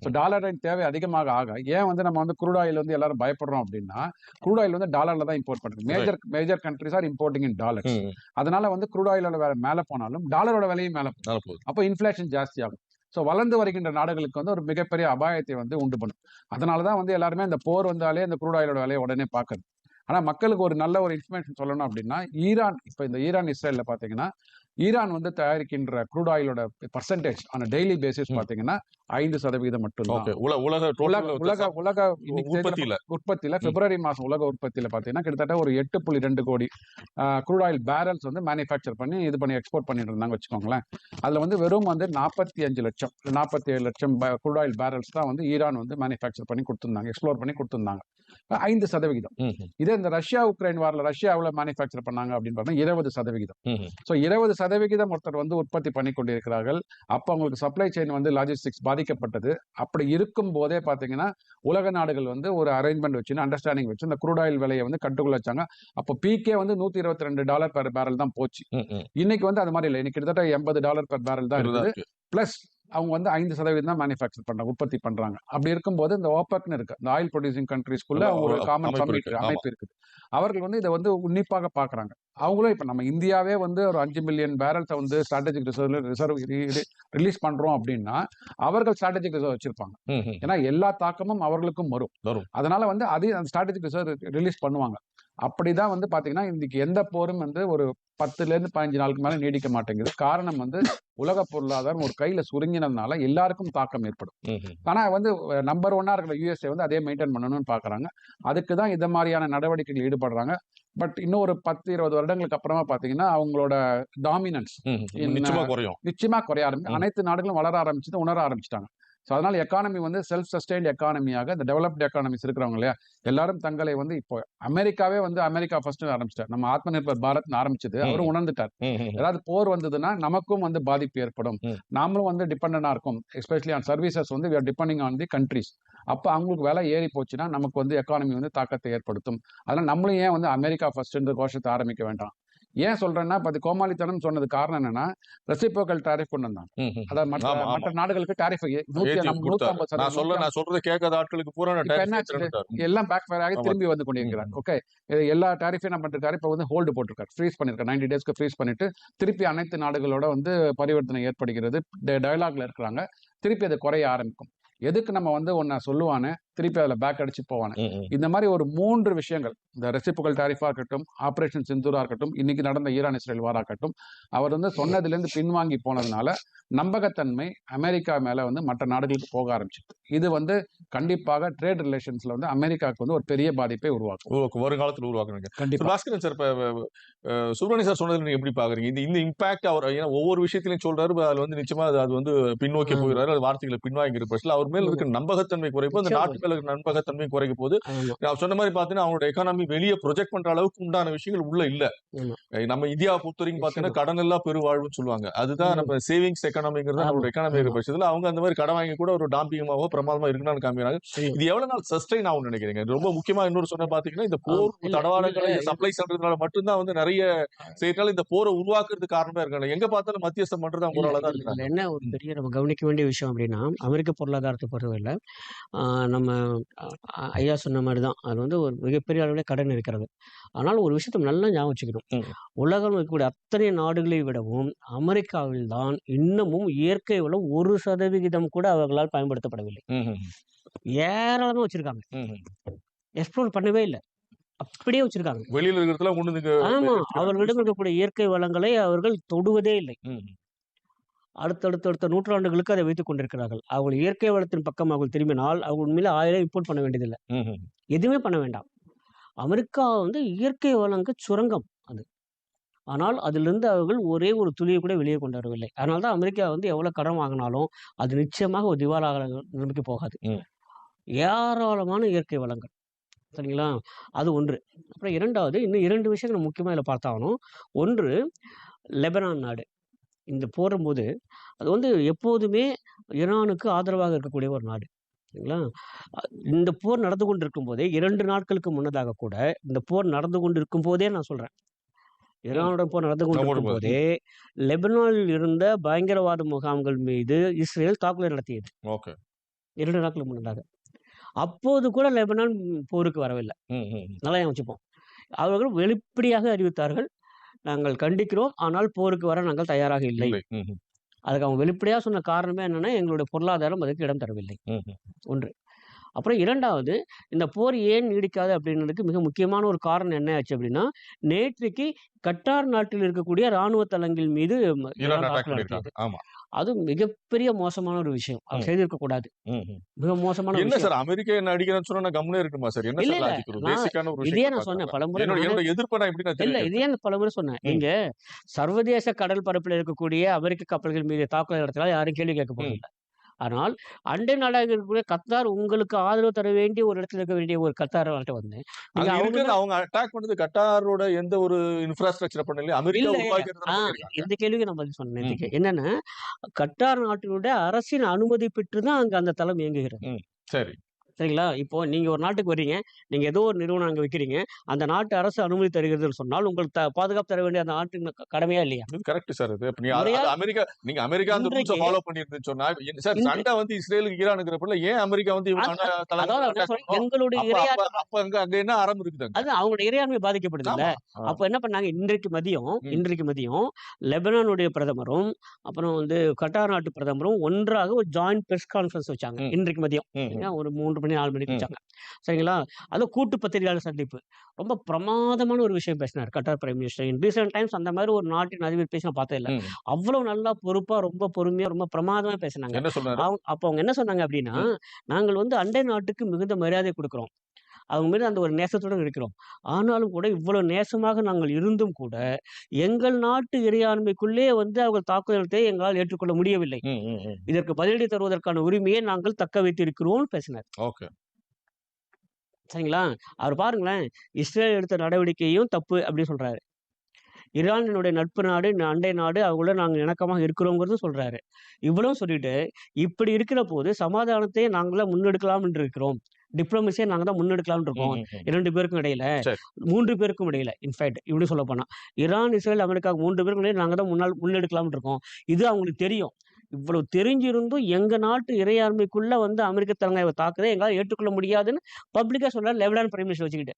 ஸோ டாலரின் தேவை அதிகமாக ஆக ஏன் வந்து நம்ம வந்து crude oil வந்து எல்லாரும் பயப்படுறோம் அப்படின்னா crude oil வந்து டாலர்ல தான் இம்போர்ட் பண்றது major major countries are importing in ம். அதனால வந்து oil-ஓட வேலை மேல போனாலும் டாலரோட விலையும் மேல போகும். அப்போ இன்ஃபிளேஷன் ஜாஸ்தி ஆகும். ஸோ வளர்ந்து வருகின்ற நாடுகளுக்கு வந்து ஒரு மிகப்பெரிய அபாயத்தை வந்து உண்டு பண்ணும் அதனால தான் வந்து எல்லாருமே இந்த போர் வந்தாலே இந்த crude oil-ஓட விலையை உடனே பார்க்குறது ஆனா மக்களுக்கு ஒரு நல்ல ஒரு இன்ஃபர்மேஷன் சொல்லணும் அப்படின்னா ஈரான் இப்போ இந்த ஈரான் இஸ்ரேல்ல பாத்தீங்கன்னா ஈரான் வந்து தயாரிக்கின்ற crude oil-ஓட பர்சன்டேஜ் ஆன டெய்லி பேசிஸ் ம். ஐந்து சதவீதம் மட்டும்தான். ஓகே. உலக உலக உலக உற்பத்தியில. உற்பத்தியில பிப்ரவரி மாசம் உலக உற்பத்தியில பாத்தீங்கன்னா கிட்டத்தட்ட ஒரு எட்டு புள்ளி ரெண்டு கோடி க்ரூட் ஆயில் பேரல்ஸ் வந்து மேனுஃபேக்சர் பண்ணி இது பண்ணி எக்ஸ்போர்ட் பண்ணிட்டு இருந்தாங்க வச்சுக்கோங்களேன். அதுல வந்து வெறும் வந்து நாற்பத்தி அஞ்சு லட்சம் நாற்பத்தி ஏழு லட்சம் க்ரூட் ஆயில் பேரல்ஸ் தான் வந்து ஈரான் வந்து மேனுஃபேக்சர் பண்ணி கொடுத்திருந்தாங்க எக்ஸ்ப்ளோர் பண்ணி கொடுத்திருந்தாங்க. ஐந்து சதவிகிதம் இதே இந்த ரஷ்யா உக்ரைன் வாரில் ரஷ்யா எவ்வளவு மேனுஃபேக்சர் பண்ணாங்க அப்படின்னு பார்த்தா இருபது சதவிகிதம். ஸோ இருபது சதவிகிதம் ஒருத்தர் வந்து உற்பத்தி பண்ணி கொண்டிருக்கிறார்கள். அப்போ அவங்களுக்கு சப்ளை செயின் வந்து லாஜிஸ்டிக்ஸ் பாதிக்கப்பட்டது. அப்படி இருக்கும் போதே பார்த்தீங்கன்னா உலக நாடுகள் வந்து ஒரு அரேஞ்ச்மெண்ட் வச்சு அண்டர்ஸ்டாண்டிங் வச்சு இந்த crude oil விலையை வந்து கட்டுக்குள்ள வச்சாங்க. அப்போ பீக்கே வந்து நூத்தி இருபத்தி ரெண்டு டாலர் பெர் பேரல் தான் போச்சு. இன்னைக்கு வந்து அது மாதிரி இல்லை. இன்னைக்கு கிட்டத்தட்ட எண்பது டாலர் பெர் பேரல் தான் இருக்குது. இருக்கு. பிளஸ் அவங்க வந்து ஐந்து சதவீதம் தான் மேனுஃபேக்சர் பண்றாங்க உற்பத்தி பண்றாங்க அப்படி இருக்கும்போது இந்த ஓபக்னு இருக்கு இந்த ஆயில் ப்ரொடியூசிங் கண்ட்ரீஸ்க்குள்ள ஒரு காமன். ஆமா. அமைப்பு இருக்குது அவர்கள் வந்து இதை வந்து உன்னிப்பாக பாக்குறாங்க அவங்களும் இப்ப நம்ம இந்தியாவே வந்து ஒரு அஞ்சு மில்லியன் பேரல்ஸை வந்து ஸ்ட்ராட்டஜிக் ரிசர்வ்ல ரிசர்வ் ரிலீஸ் பண்றோம் அப்படின்னா அவர்கள் ஸ்ட்ராட்டஜிக் ரிசர்வ் வச்சிருப்பாங்க. ஏன்னா எல்லா தாக்கமும் அவர்களுக்கும் வரும் வரும். அதனால வந்து அது அந்த ஸ்ட்ராட்டஜிக் ரிசர்வ் ரிலீஸ் பண்ணுவாங்க அப்படிதான் வந்து பாத்தீங்கன்னா இன்னைக்கு எந்த போரும் வந்து ஒரு பத்துல இருந்து பதினஞ்சு நாளுக்கு மேல நீடிக்க மாட்டேங்குது. காரணம் வந்து உலக பொருளாதாரம் ஒரு கையில சுருங்கினதுனால எல்லாருக்கும் தாக்கம் ஏற்படும். ஆனா வந்து நம்பர் ஒன்னா இருக்கிற யூஎஸ்ஏ வந்து அதே மெயின்டைன் பண்ணணும்னு பாக்குறாங்க. அதுக்கு தான் இந்த மாதிரியான நடவடிக்கைகள் ஈடுபடுறாங்க. பட் இன்னும் ஒரு பத்து இருபது வருடங்களுக்கு அப்புறமா பாத்தீங்கன்னா அவங்களோட டாமினன்ஸ் நிச்சயமா குறையும். நிச்சயமா குறைய ஆரம்பி ம். அனைத்து நாடுகளும் வளர ஆரம்பிச்சுட்டு உணர ஆரம்பிச்சிட்டாங்க. ஸோ அதனால எக்கானமி வந்து செல்ஃப் சஸ்டைன்ட் எக்கானமியாக இந்த டெவலப்டு எக்கானமிஸ் இருக்கிறவங்க இல்லையா எல்லாரும் தங்களை வந்து இப்போ அமெரிக்காவே வந்து அமெரிக்கா ஃபர்ஸ்ட் ஆரம்பிச்சிட்டார். நம்ம ஆத்ம நிர்பர் பாரத் ஆரம்பிச்சது அவரும் உணர்ந்துட்டார். ஏதாவது போர் வந்ததுன்னா நமக்கும் வந்து பாதிப்பு ஏற்படும். நாமளும் வந்து டிபெண்டா இருக்கும். எஸ்பெஷலி ஆன் சர்வீசஸ் வந்து depending ஆன் தி கண்ட்ரிஸ் அப்போ அவங்களுக்கு விலை ஏறி போச்சுன்னா நமக்கு வந்து எக்கானமி வந்து தாக்கத்தை ஏற்படுத்தும். அதனால நம்மளும் ஏன் வந்து அமெரிக்கா ஃபர்ஸ்ட்ன்ற கோஷத்தை ஆரம்பிக்க வேண்டாம்? ஏன் சொல்றேன்னா இப்போ கோமாளித்தனம் சொன்னது காரணம் என்னன்னா ரெசிபோக்கல் டாரிஃப் கொண்டு வந்தாங்க. அதாவது மற்ற. மற்ற நாடுகளுக்கு டாரிஃப் நம்ம நான் சொல்ல நான் சொல்றதை கேட்காத ஆட்களுக்கு பூரா. எல்லாம் பேக் ஃபயர் ஆகி. திரும்பி வந்து கொண்டிருக்கிறார். ஓகே எல்லா டாரிஃபையும் என்ன பண்ணிருக்காரு. இப்போ வந்து ஹோல்டு போட்டிருக்காரு. ஃப்ரீஸ் பண்ணிருக்காரு. நைன்டி டேஸ்க்கு ஃப்ரீஸ் பண்ணிட்டு திருப்பி அனைத்து நாடுகளோட வந்து பரிவர்த்தனை ஏற்படுகிறது. டயலாக்ல இருக்கிறாங்க. திருப்பி அது குறைய ஆரம்பிக்கும். எதுக்கு நம்ம வந்து ஒன்ன சொல்லுவானே திருப்பி அதில் பேக் அடிச்சு ம். இந்த மாதிரி ஒரு மூன்று விஷயங்கள் இந்த ரெசிப்புகள் டாரிஃபா இருக்கட்டும் ஆபரேஷன் சிந்தூரா இருக்கட்டும் இன்னைக்கு நடந்த ஈரான் இஸ்ரேல் வாரா இருக்கட்டும் அவர் வந்து சொன்னதுலேருந்து பின்வாங்கி போனதுனால நம்பகத்தன்மை அமெரிக்கா மேல வந்து மற்ற நாடுகளுக்கு போக ஆரம்பிச்சிட்டு இது வந்து கண்டிப்பாக ட்ரேட் ரிலேஷன்ஸ்ல வந்து அமெரிக்காவுக்கு வந்து ஒரு பெரிய பாதிப்பை உருவாக்கும். உருவாக்கு- வருங்காலத்துல உருவாக்குறீங்க கண்டிப்பா. பாஸ்கரன் சார் இப்ப சுப்ரமணிய சார் சொன்னதுல நீங்க எப்படி பாக்குறீங்க? இந்த இந்த இம்பாக்ட் அவர் ஏன்னா ஒவ்வொரு விஷயத்திலையும் சொல்றாரு அதுல வந்து நிச்சயமா அது வந்து பின்னோக்கி. போயிடுறாரு அது வார்த்தைகளை பின்வாங்கிற பட்சத்தில் அவர் மேல இருக்கிற நம்பகத்தன்மை குறைப்பு அந்த. நாட்டு மேல இருக்கிற நம்பகத்தன்மை குறைக்க போது. நான் சொன்ன மாதிரி பாத்தீங்கன்னா அவங்களோட எக்கானமி வெளியே ப்ரொஜெக்ட் பண்ற அளவுக்கு உண்டான விஷயங்கள் உள்ள இல்ல. நம்ம இந்தியாவை பொறுத்த வரைக்கும் பாத்தீங்கன்னா நிச்சயமா. கடன் எல்லாம் பெருவாழ்வுன்னு சொல்லுவாங்க. அதுதான். நம்ம சேவிங்ஸ் எக்கானமிங்கிறது. நம்மளோட எக்கானமி இருக்கிற. பட்சத்துல அவங்க அந்த மாதிரி கடன் வாங்கி கூட ஒரு டாம்பிங்கமாவோ பிரமாதமா இருக்குன்னு காமிக்கிறாங்க. இது எவ்வளவு நாள் சஸ்டைன் ஆகும் நினைக்கிறீங்க? ரொம்ப முக்கியமா இன்னொரு சொன்ன பாத்தீங்கன்னா இந்த போர் தடவாளங்களை சப்ளை பண்றதுனால மட்டும்தான் வந்து நிறைய செய்யறதுனால இந்த போரை உருவாக்குறதுக்கு காரணமா இருக்காங்க. எங்க பார்த்தாலும் மத்தியஸ்தம் பண்றது அவங்க இல்ல, தான் இருக்காங்க என்ன ஒரு பெரிய நம்ம கவனிக்க வேண்டிய விஷயம் அப்படின்னா அமெரிக்க பொருளாதாரத்தை பொறுத்தவரையில் நம்ம ஐயா சொன்ன மாதிரி தான். அது வந்து ஒரு மிகப்பெரிய அளவில் கடன் இருக்கிறது. ஆனால் ஒரு விஷயத்தை நல்லா ஞாபகம் வச்சுக்கணும். உலகம் இருக்கக்கூடிய அத்தனை நாடுகளை விடவும் அமெரிக்காவில் தான் இன்னமும் இயற்கை வளம் ஒரு சதவிகிதம் கூட அவர்களால் பயன்படுத்தப்படவில்லை. ம், ம், ஏராளமா வச்சிருக்காங்க. எக்ஸ்ப்ளோர் பண்ணவே இல்லை. அப்படியே வச்சிருக்காங்க. வெளியில இருக்கிறதுல கொண்டு வந்து இங்க ஆமா. அவர்களிடம் இருக்கக்கூடிய இயற்கை வளங்களை அவர்கள் தொடுவதே இல்லை. ம், அடுத்தடுத்த அடுத்த நூற்றாண்டுகளுக்கு அதை வைத்துக் கொண்டிருக்கிறார்கள். அவர்கள் இயற்கை வளத்தின் பக்கம் அவர்கள் திரும்பினால் அவங்க உண்மையில ஆயிரம் இம்போர்ட் பண்ண வேண்டியதில்லை. எதுவுமே பண்ண வேண்டாம். அமெரிக்கா வந்து இயற்கை வளங்க சுரங்கம் அது. ஆனால் அதிலிருந்து அவர்கள் ஒரே ஒரு துளியை கூட வெளியே கொண்டு வரவில்லை. அதனால தான் அமெரிக்கா வந்து எவ்வளவு கடன் வாங்கினாலும் அது நிச்சயமாக ஒரு திவாலாக நிலைமைக்கு போகாது. ஏராளமான இயற்கை வளங்கள். சரிங்களா? அது ஒன்று. அப்புறம் இரண்டாவது இன்னும் இரண்டு விஷயங்கள் முக்கியமாக இதில் பார்த்தாகணும். ஒன்று லெபனான் நாடு. இந்த போடும்போது அது வந்து எப்போதுமே ஈரானுக்கு ஆதரவாக இருக்கக்கூடிய ஒரு நாடு சரிங்களா? இந்த போர் நடந்து கொண்டிருக்கும் போதே இரண்டு நாட்களுக்கு முன்னதாக கூட இந்த போர் நடந்து கொண்டிருக்கும் போதே நான் சொல்றேன். ஈரானுடன் போர் நடந்து கொண்டிருக்கும் போது. லெபனானில் இருந்த பயங்கரவாத முகாம்கள் மீது இஸ்ரேல் தாக்குதல் நடத்தியது. ஓகே. இரண்டு நாட்களுக்கு முன்னதாக. அப்போது கூட லெபனான் போருக்கு வரவில்லை. நல்லா வச்சுப்போம் அவர்கள் வெளிப்படையாக அறிவித்தார்கள் நாங்கள் கண்டிக்கிறோம். ஆனால் போருக்கு வர நாங்கள் தயாராக இல்லை. அதுக்கு அவங்க வெளிப்படையாக சொன்ன காரணமே என்னன்னா எங்களுடைய பொருளாதாரம் அதுக்கு இடம் தரவில்லை. ஒன்று. அப்புறம் இரண்டாவது இந்த போர் ஏன் நீடிக்காது அப்படின்றதுக்கு மிக முக்கியமான ஒரு காரணம் என்ன ஆச்சு அப்படின்னா நேற்றைக்கு கட்டார் நாட்டில் இருக்கக்கூடிய ராணுவ தளங்கள் மீது அது மிகப்பெரிய மோசமான ஒரு விஷயம். அது செய்திருக்க கூடாது. மிக மோசமான என்ன சார் அமெரிக்கா என்ன அடிக்கிறேன்னு சொன்னா கம்முனே இருக்குமா சார்? என்ன சார் இதே நான் சொன்னேன். பலமுறை எதிர்ப்பை நான் எப்படி நான் இல்ல தெரிவிக்கிறது இதே நான் பலமுறை சொன்னேன். ம். நீங்க சர்வதேச கடல் பரப்பில் இருக்கக்கூடிய அமெரிக்க கப்பல்கள் மீது தாக்குதல் நடத்தினால் யாரும் கேள்வி கேட்க போறதில்லை. ஆனால் அண்டை நாடாக இருக்கக்கூடிய கத்தார் உங்களுக்கு ஆதரவு தர வேண்டிய ஒரு இடத்துல இருக்க வேண்டிய ஒரு கத்தார் நாட்டை வந்து அவங்க அட்டாக் பண்ணது கட்டாரோட எந்த ஒரு இன்ஃப்ராஸ்ட்ரக்சர் பண்ணல அமெரிக்கா இந்த கேள்விக்கு நான் பதில் சொன்னேன். என்னன்னா கட்டார் நாட்டினுடைய அரசின் அனுமதி பெற்று தான் அங்க அந்த தளம் இயங்குகிறது. சரி. சரிங்களா இப்போ நீங்க ஒரு நாட்டுக்கு வர்றீங்க நீங்க ஏதோ ஒரு நிறுவனம் அங்க வைக்கிறீங்க அந்த நாட்டு அரசு அனுமதி தருகிறதுன்னு சொன்னால் உங்களுக்கு த- பாதுகாப்பு தர வேண்டிய அந்த நாட்டின் க- கடமையா இல்லையா கரெக்ட் சார் இது அமெரிக்கா நீங்க அமெரிக்கா அந்த ரூல்ஸ ஃபாலோ பண்ணிருந்துன்னு சொன்னா என்ன- சார் சண்டை வந்து இஸ்ரேலுக்கு ஈரானுங்கிறப்பல ஏன் அமெரிக்கா வந்து? எங்களுடைய அப்ப இறையா அப்ப அங்க அங்க என்ன ஆரம் இருக்குது அது அவங்களுடைய இறையாண்மை பாதிக்கப்படுது இல்ல ஆமா ஆ. அப்ப என்ன பண்ணாங்க இன்றைக்கு மதியம். இன்றைக்கு மதியம் லெபனானுடைய பிரதமரும் அப்புறம் வந்து கட்டார் நாட்டு பிரதமரும் ஒன்றாக ஒரு ஜாயிண்ட் பிரஸ் கான்ஃபரன்ஸ் வச்சாங்க. இன்றைக்கு மதியம்? ஒரு மூன்று மணி நாலு மணிக்கு. வச்சாங்க. சரிங்களா? அது கூட்டு பத்திரிகையாளர் சந்திப்பு. ரொம்ப பிரமாதமான ஒரு விஷயம் பேசினார் Qatar prime minister. In recent times அந்த மாதிரி ஒரு நாட்டின் அதிபர் பேசி நான் பார்த்தே இல்லை ம். அவ்வளவு நல்லா பொறுப்பா ரொம்ப பொறுமையா ரொம்ப பிரமாதமா பேசினாங்க. அவங்க அப்போ அவங்க என்ன சொன்னாங்க அப்படின்னா நாங்கள் வந்து அண்டை நாட்டுக்கு மிகுந்த மரியாதை கொடுக்கிறோம். அவங்க மீது அந்த ஒரு நேசத்துடன் இருக்கிறோம். ஆனாலும் கூட இவ்வளவு நேசமாக நாங்கள் இருந்தும் கூட எங்கள் நாட்டு இறையாண்மைக்குள்ளே வந்து அவர்கள் தாக்குதலத்தை எங்களால் ஏற்றுக்கொள்ள முடியவில்லை. இதற்கு பதிலடி தருவதற்கான உரிமையை நாங்கள் தக்க வைத்திருக்கிறோம் பேசினார். ஓகே. சரிங்களா? அவர் பாருங்களேன் இஸ்ரேல் எடுத்த நடவடிக்கையும் தப்பு அப்படின்னு சொல்றாரு. ஈரானினுடைய நட்பு நாடு அண்டை நாடு அவங்களோட நாங்கள் இணக்கமாக இருக்கிறோங்கிறது சொல்றாரு. இவ்வளவும் சொல்லிட்டு இப்படி இருக்கிற போது சமாதானத்தை நாங்களே முன்னெடுக்கலாம் என்று இருக்கிறோம். டிப்ளமசியை நாங்கள் தான் முன்னெடுக்கலாம்னு இருக்கோம். இரண்டு பேருக்கும் இடையில. மூன்று பேருக்கும் இடையில இன்ஃபேக்ட் இப்படி சொல்ல போனா. ஈரான் இஸ்ரேல் அமெரிக்கா மூன்று பேருக்கும் இடையில நாங்கள் தான் முன்னால் முன்னெடுக்கலாம்னு இருக்கோம். இது அவங்களுக்கு தெரியும். இவ்வளவு தெரிஞ்சிருந்தும் எங்க நாட்டு இறையாண்மைக்குள்ள வந்து அமெரிக்க தலைமை தாக்குதலை எங்களால் ஏற்றுக்கொள்ள முடியாதுன்னு பப்ளிக்கா சொல்றாரு லெபனான் பிரைம் மினிஸ்டர் வச்சுக்கிட்டு.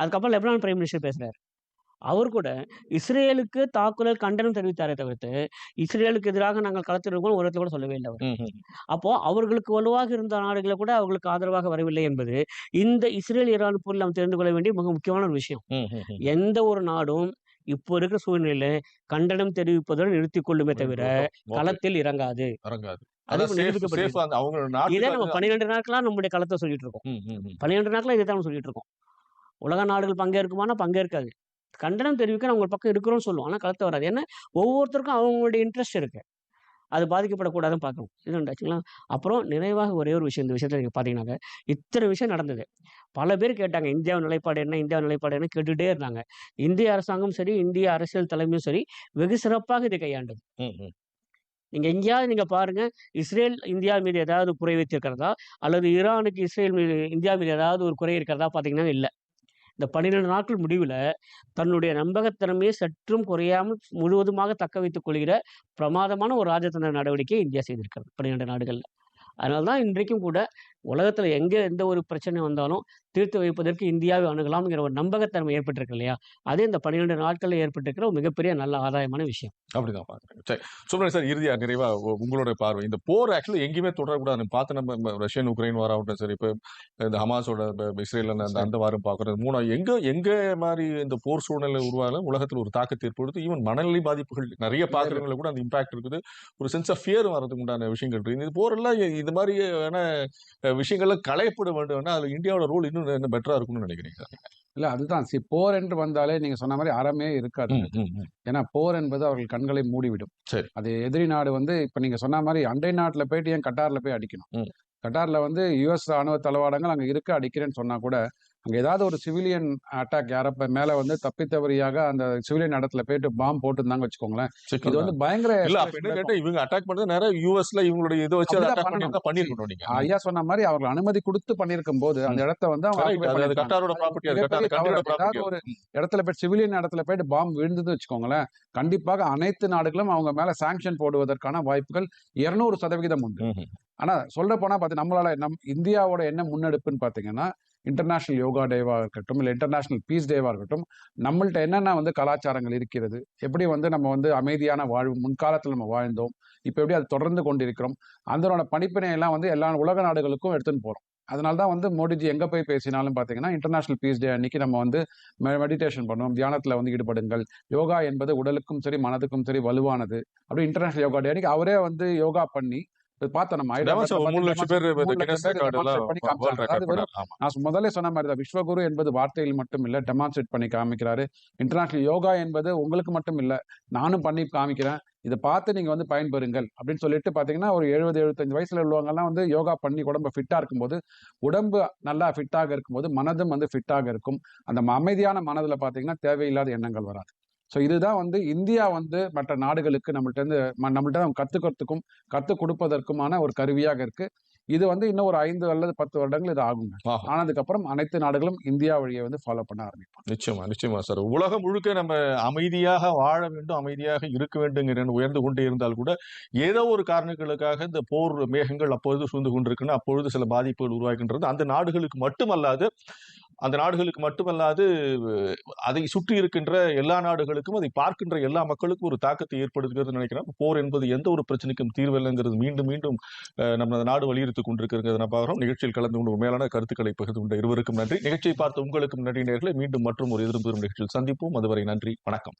அதுக்கப்புறம் லெபனான் பிரைம் மினிஸ்டர் பேசுறாரு. அவர் கூட இஸ்ரேலுக்கு தாக்குதல் கண்டனம் தெரிவித்தாரே தவிர்த்து இஸ்ரேலுக்கு எதிராக நாங்கள் களத்தில் இருக்கோம் ஒரு இடத்துல கூட சொல்லவே இல்லை அவர். அப்போ அவர்களுக்கு வலுவாக இருந்த நாடுகளை கூட அவர்களுக்கு ஆதரவாக வரவில்லை என்பது இந்த இஸ்ரேல் ஈரான் போரில் நாம் தெரிந்து கொள்ள வேண்டிய மிக முக்கியமான ஒரு விஷயம். எந்த ஒரு நாடும் இப்போ இருக்கிற சூழ்நிலையில கண்டனம் தெரிவிப்பதுடன் நிறுத்திக் கொள்ளுமே தவிர. களத்தில் இறங்காது. இதே நம்ம பன்னிரெண்டு நாட்களா நம்முடைய களத்தை சொல்லிட்டு இருக்கோம். பன்னிரெண்டு நாட்களா இதை தான் சொல்லிட்டு இருக்கோம். உலக நாடுகள் பங்கேற்குமானா பங்கேற்காது. கண்டனம் தெரிவிக்க நம்ம ஒரு பக்கம் இருக்கிறோம்னு சொல்லுவோம். ஆனால் களத்தை வராது. ஏன்னா ஒவ்வொருத்தருக்கும் அவங்களுடைய இன்ட்ரெஸ்ட் இருக்கு. அது பாதிக்கப்படக்கூடாதுன்னு பார்க்கணும். இது உண்டாச்சுங்களா அப்புறம் நிறைவாக ஒரே ஒரு விஷயம். இந்த விஷயத்தை நீங்கள் பார்த்தீங்கன்னாக்க இத்தனை விஷயம் நடந்தது. பல பேர் கேட்டாங்க இந்தியாவின் நிலைப்பாடு என்ன? இந்தியா நிலைப்பாடு என்ன? கேட்டுட்டே இருந்தாங்க. இந்திய அரசாங்கம் சரி இந்திய அரசியல் தலைமையும் சரி வெகு சிறப்பாக இதை கையாண்டது. நீங்க எங்கேயாவது நீங்க பாருங்க இஸ்ரேல் இந்தியா மீது ஏதாவது குறை வைத்திருக்கிறதா? அல்லது ஈரானுக்கு இஸ்ரேல் மீது இந்தியா மீது ஏதாவது ஒரு குறை இருக்கிறதா? பார்த்தீங்கன்னா இல்லை. இந்த பன்னிரெண்டு நாட்கள் முடிவில் தன்னுடைய நம்பகத்தன்மையை சற்றும் குறையாமல் முழுவதுமாக தக்க வைத்துக் கொள்கிற பிரமாதமான ஒரு ராஜதந்திர நடவடிக்கையை இந்தியா செய்திருக்கிறது பன்னிரெண்டு நாடுகளில். அதனால தான் இன்றைக்கும் கூட உலகத்தில் எங்கே எந்த ஒரு பிரச்சனை வந்தாலும் தீர்த்து வைப்பதற்கு இந்தியாவை அணுகலாம்ங்கிற ஒரு நம்பகத்தன்மை ஏற்பட்டிருக்கு இல்லையா? அதே இந்த பன்னிரெண்டு நாட்களில் ஏற்பட்டிருக்கிற ஒரு மிகப்பெரிய நல்ல ஆதாயமான விஷயம். அப்படிதான் பாக்குறேன் சரி சுப்ரமணிய சார் இறுதியா நிறைவா உ- உங்களோட பார்வை. இந்த போர் ஆக்சுவலி எங்கேயுமே தொடரக்கூடாது. பார்த்து நம்ம ரஷ்யன் உக்ரைன் வாராகட்டும் சரி இப்போ இந்த ஹமாஸோட இஸ்ரேல் அந்த. அந்த வாரம் பார்க்கறது. மூணா எங்க எங்க மாதிரி இந்த போர் சூழ்நிலை உருவாலும் உலகத்துல ஒரு தாக்கத்தை ஏற்படுத்தி ஈவன் மனநிலை பாதிப்புகள் நிறைய பாக்குறவங்கள கூட அந்த இம்பாக்ட் இருக்குது. ஒரு சென்ஸ் ஆஃப் ஃபியர் வரதுக்கு உண்டான விஷயங்கள் இருக்கு இந்த போரெல்லாம் இது மாதிரி விஷயங்கள்லாம் களையப்பட வேண்டும் அதுல இந்தியாவோட ரோல் இன்னும் இன்னும் பெட்டரா இருக்கும்னு நினைக்கிறீங்க இல்ல அதுதான் சி போர் என்று வந்தாலே நீங்க சொன்ன மாதிரி அறமே இருக்காது. ஏன்னா போர் என்பது அவர்கள் கண்களை மூடிவிடும் சரி. அது எதிரி நாடு வந்து இப்ப நீங்க சொன்ன மாதிரி அண்டை நாட்டுல போயிட்டு ஏன் கட்டார்ல போய் அடிக்கணும். கட்டார்ல வந்து யுஎஸ் ராணுவ தளவாடங்கள் அங்க இருக்கு அடிக்கிறேன்னு சொன்னா கூட அங்க ஏதாவது ஒரு சிவிலியன் அட்டாக் யாரப்ப மேல வந்து தப்பித்தவரியாக அந்த சிவிலியன் இடத்துல போயிட்டு பாம்பு போட்டுருந்தாங்க வச்சுக்கோங்களேன். இது வந்து பயங்கர இல்ல கேட்டா இவங்க அட்டாக் பண்றது நேரம் யூஎஸ்ல இவங்களுடைய இதை வச்சு பண்ணிருக்கணும் நீங்க. ஐயா சொன்ன மாதிரி அவர்கள் அனுமதி கொடுத்து பண்ணிருக்கும் போது அந்த இடத்த வந்து அவங்க ஒரு இடத்துல போய் சிவிலியன் இடத்துல போயிட்டு பாம்பு விழுந்தது வச்சுக்கோங்களேன் கண்டிப்பாக அனைத்து நாடுகளும் அவங்க மேல சாங்ஷன் போடுவதற்கான வாய்ப்புகள் இருநூறு சதவிகிதம் உண்டு. ஆனா சொல்ல போனா பார்த்து நம்மளால நம் இந்தியாவோட என்ன முன்னெடுப்புன்னு பாத்தீங்கன்னா இன்டர்நேஷனல் யோகா டேவாக இருக்கட்டும் இல்லை இன்டர்நேஷனல் பீஸ் டேவாக இருக்கட்டும் நம்மள்ட்ட என்னென்ன வந்து கலாச்சாரங்கள் இருக்கிறது? எப்படி வந்து நம்ம வந்து அமைதியான வாழ்வு முன்காலத்தில் நம்ம வாழ்ந்தோம் இப்போ எப்படி அது தொடர்ந்து கொண்டிருக்கிறோம் அதனோட பணிப்பினை எல்லாம் வந்து எல்லா உலக நாடுகளுக்கும் எடுத்துன்னு போகிறோம் அதனால தான் வந்து மோடிஜி எங்கே போய் பேசினாலும் பார்த்தீங்கன்னா இன்டர்நேஷனல் பீஸ் டே அன்னைக்கு நம்ம வந்து மெடிடேஷன் பண்ணுவோம் தியானத்தில் வந்து ஈடுபடுங்கள். யோகா என்பது உடலுக்கும் சரி மனதுக்கும் சரி வலுவானது. அப்படி இன்டர்நேஷனல் யோகா டே அன்னைக்கு அவரே வந்து யோகா பண்ணி பார்த்தோம் நம்ம மூணு லட்சம் பேர் எல்லாம் நான் முதல்ல சொன்ன மாதிரி தான் விஸ்வகுரு என்பது வார்த்தையில் மட்டும் இல்ல டெமான்ஸ்ட்ரேட் பண்ணி காமிக்கிறாரு. இன்டர்நேஷனல் யோகா என்பது உங்களுக்கு மட்டும் இல்ல நானும் பண்ணி காமிக்கிறேன். இதை பார்த்து நீங்க வந்து பயன்பெறுங்கள் அப்படின்னு சொல்லிட்டு பாத்தீங்கன்னா ஒரு எழுபது எழுபத்தஞ்சு வயசுல உள்ளவங்கலாம் வந்து யோகா பண்ணி உடம்பு ஃபிட்டா இருக்கும்போது உடம்பு நல்லா ஃபிட்டாக இருக்கும்போது மனதும் வந்து ஃபிட்டாக இருக்கும். அந்த அமைதியான மனதுல பாத்தீங்கன்னா தேவையில்லாத எண்ணங்கள் வராது. ஸோ இதுதான் வந்து இந்தியா வந்து மற்ற நாடுகளுக்கு நம்மள்ட்ட இருந்து நம்மள்ட்ட அவங்க கத்துக்கிறதுக்கும் கற்றுக் கொடுப்பதற்குமான ஒரு கருவியாக இருக்கு. இது வந்து இன்னும் ஒரு ஐந்து அல்லது பத்து வருடங்கள் இது ஆகுங்க. ஆஹா. ஆனதுக்கு அனைத்து நாடுகளும் இந்தியா வழியை வந்து ஃபாலோ பண்ண ஆரம்பிப்பாங்க நிச்சயமா நிச்சயமா சார். உலகம் முழுக்க நம்ம அமைதியாக வாழ வேண்டும் அமைதியாக இருக்க வேண்டுங்கிற உயர்ந்து கொண்டே இருந்தால் கூட ஏதோ ஒரு காரணங்களுக்காக இந்த போர் மேகங்கள் அப்பொழுது சூழ்ந்து கொண்டிருக்குன்னு அப்பொழுது சில பாதிப்புகள் உருவாகின்றது. அந்த நாடுகளுக்கு மட்டுமல்லாது அந்த நாடுகளுக்கு மட்டுமல்லாது அதை சுற்றி இருக்கின்ற எல்லா நாடுகளுக்கும் அதை பார்க்கின்ற எல்லா மக்களுக்கும் ஒரு தாக்கத்தை ஏற்படுத்துகிறது நினைக்கிறேன். போர் என்பது எந்த ஒரு பிரச்சனைக்கும் தீர்வில்லைங்கிறது மீண்டும் மீண்டும் நம்ம நாடு வலியுறுத்தி கொண்டிருக்கிறது நான் பார்க்குறோம். நிகழ்ச்சியில் கலந்து கொண்டு மேலான கருத்துக்களை பகிர்ந்து கொண்ட இருவருக்கும் நன்றி. நிகழ்ச்சியை பார்த்த உங்களுக்கும் நன்றி நேர்களை. மீண்டும் மற்றும் ஒரு எதிர்ப்பு நிகழ்ச்சியில் சந்திப்போம். அதுவரை நன்றி. வணக்கம்.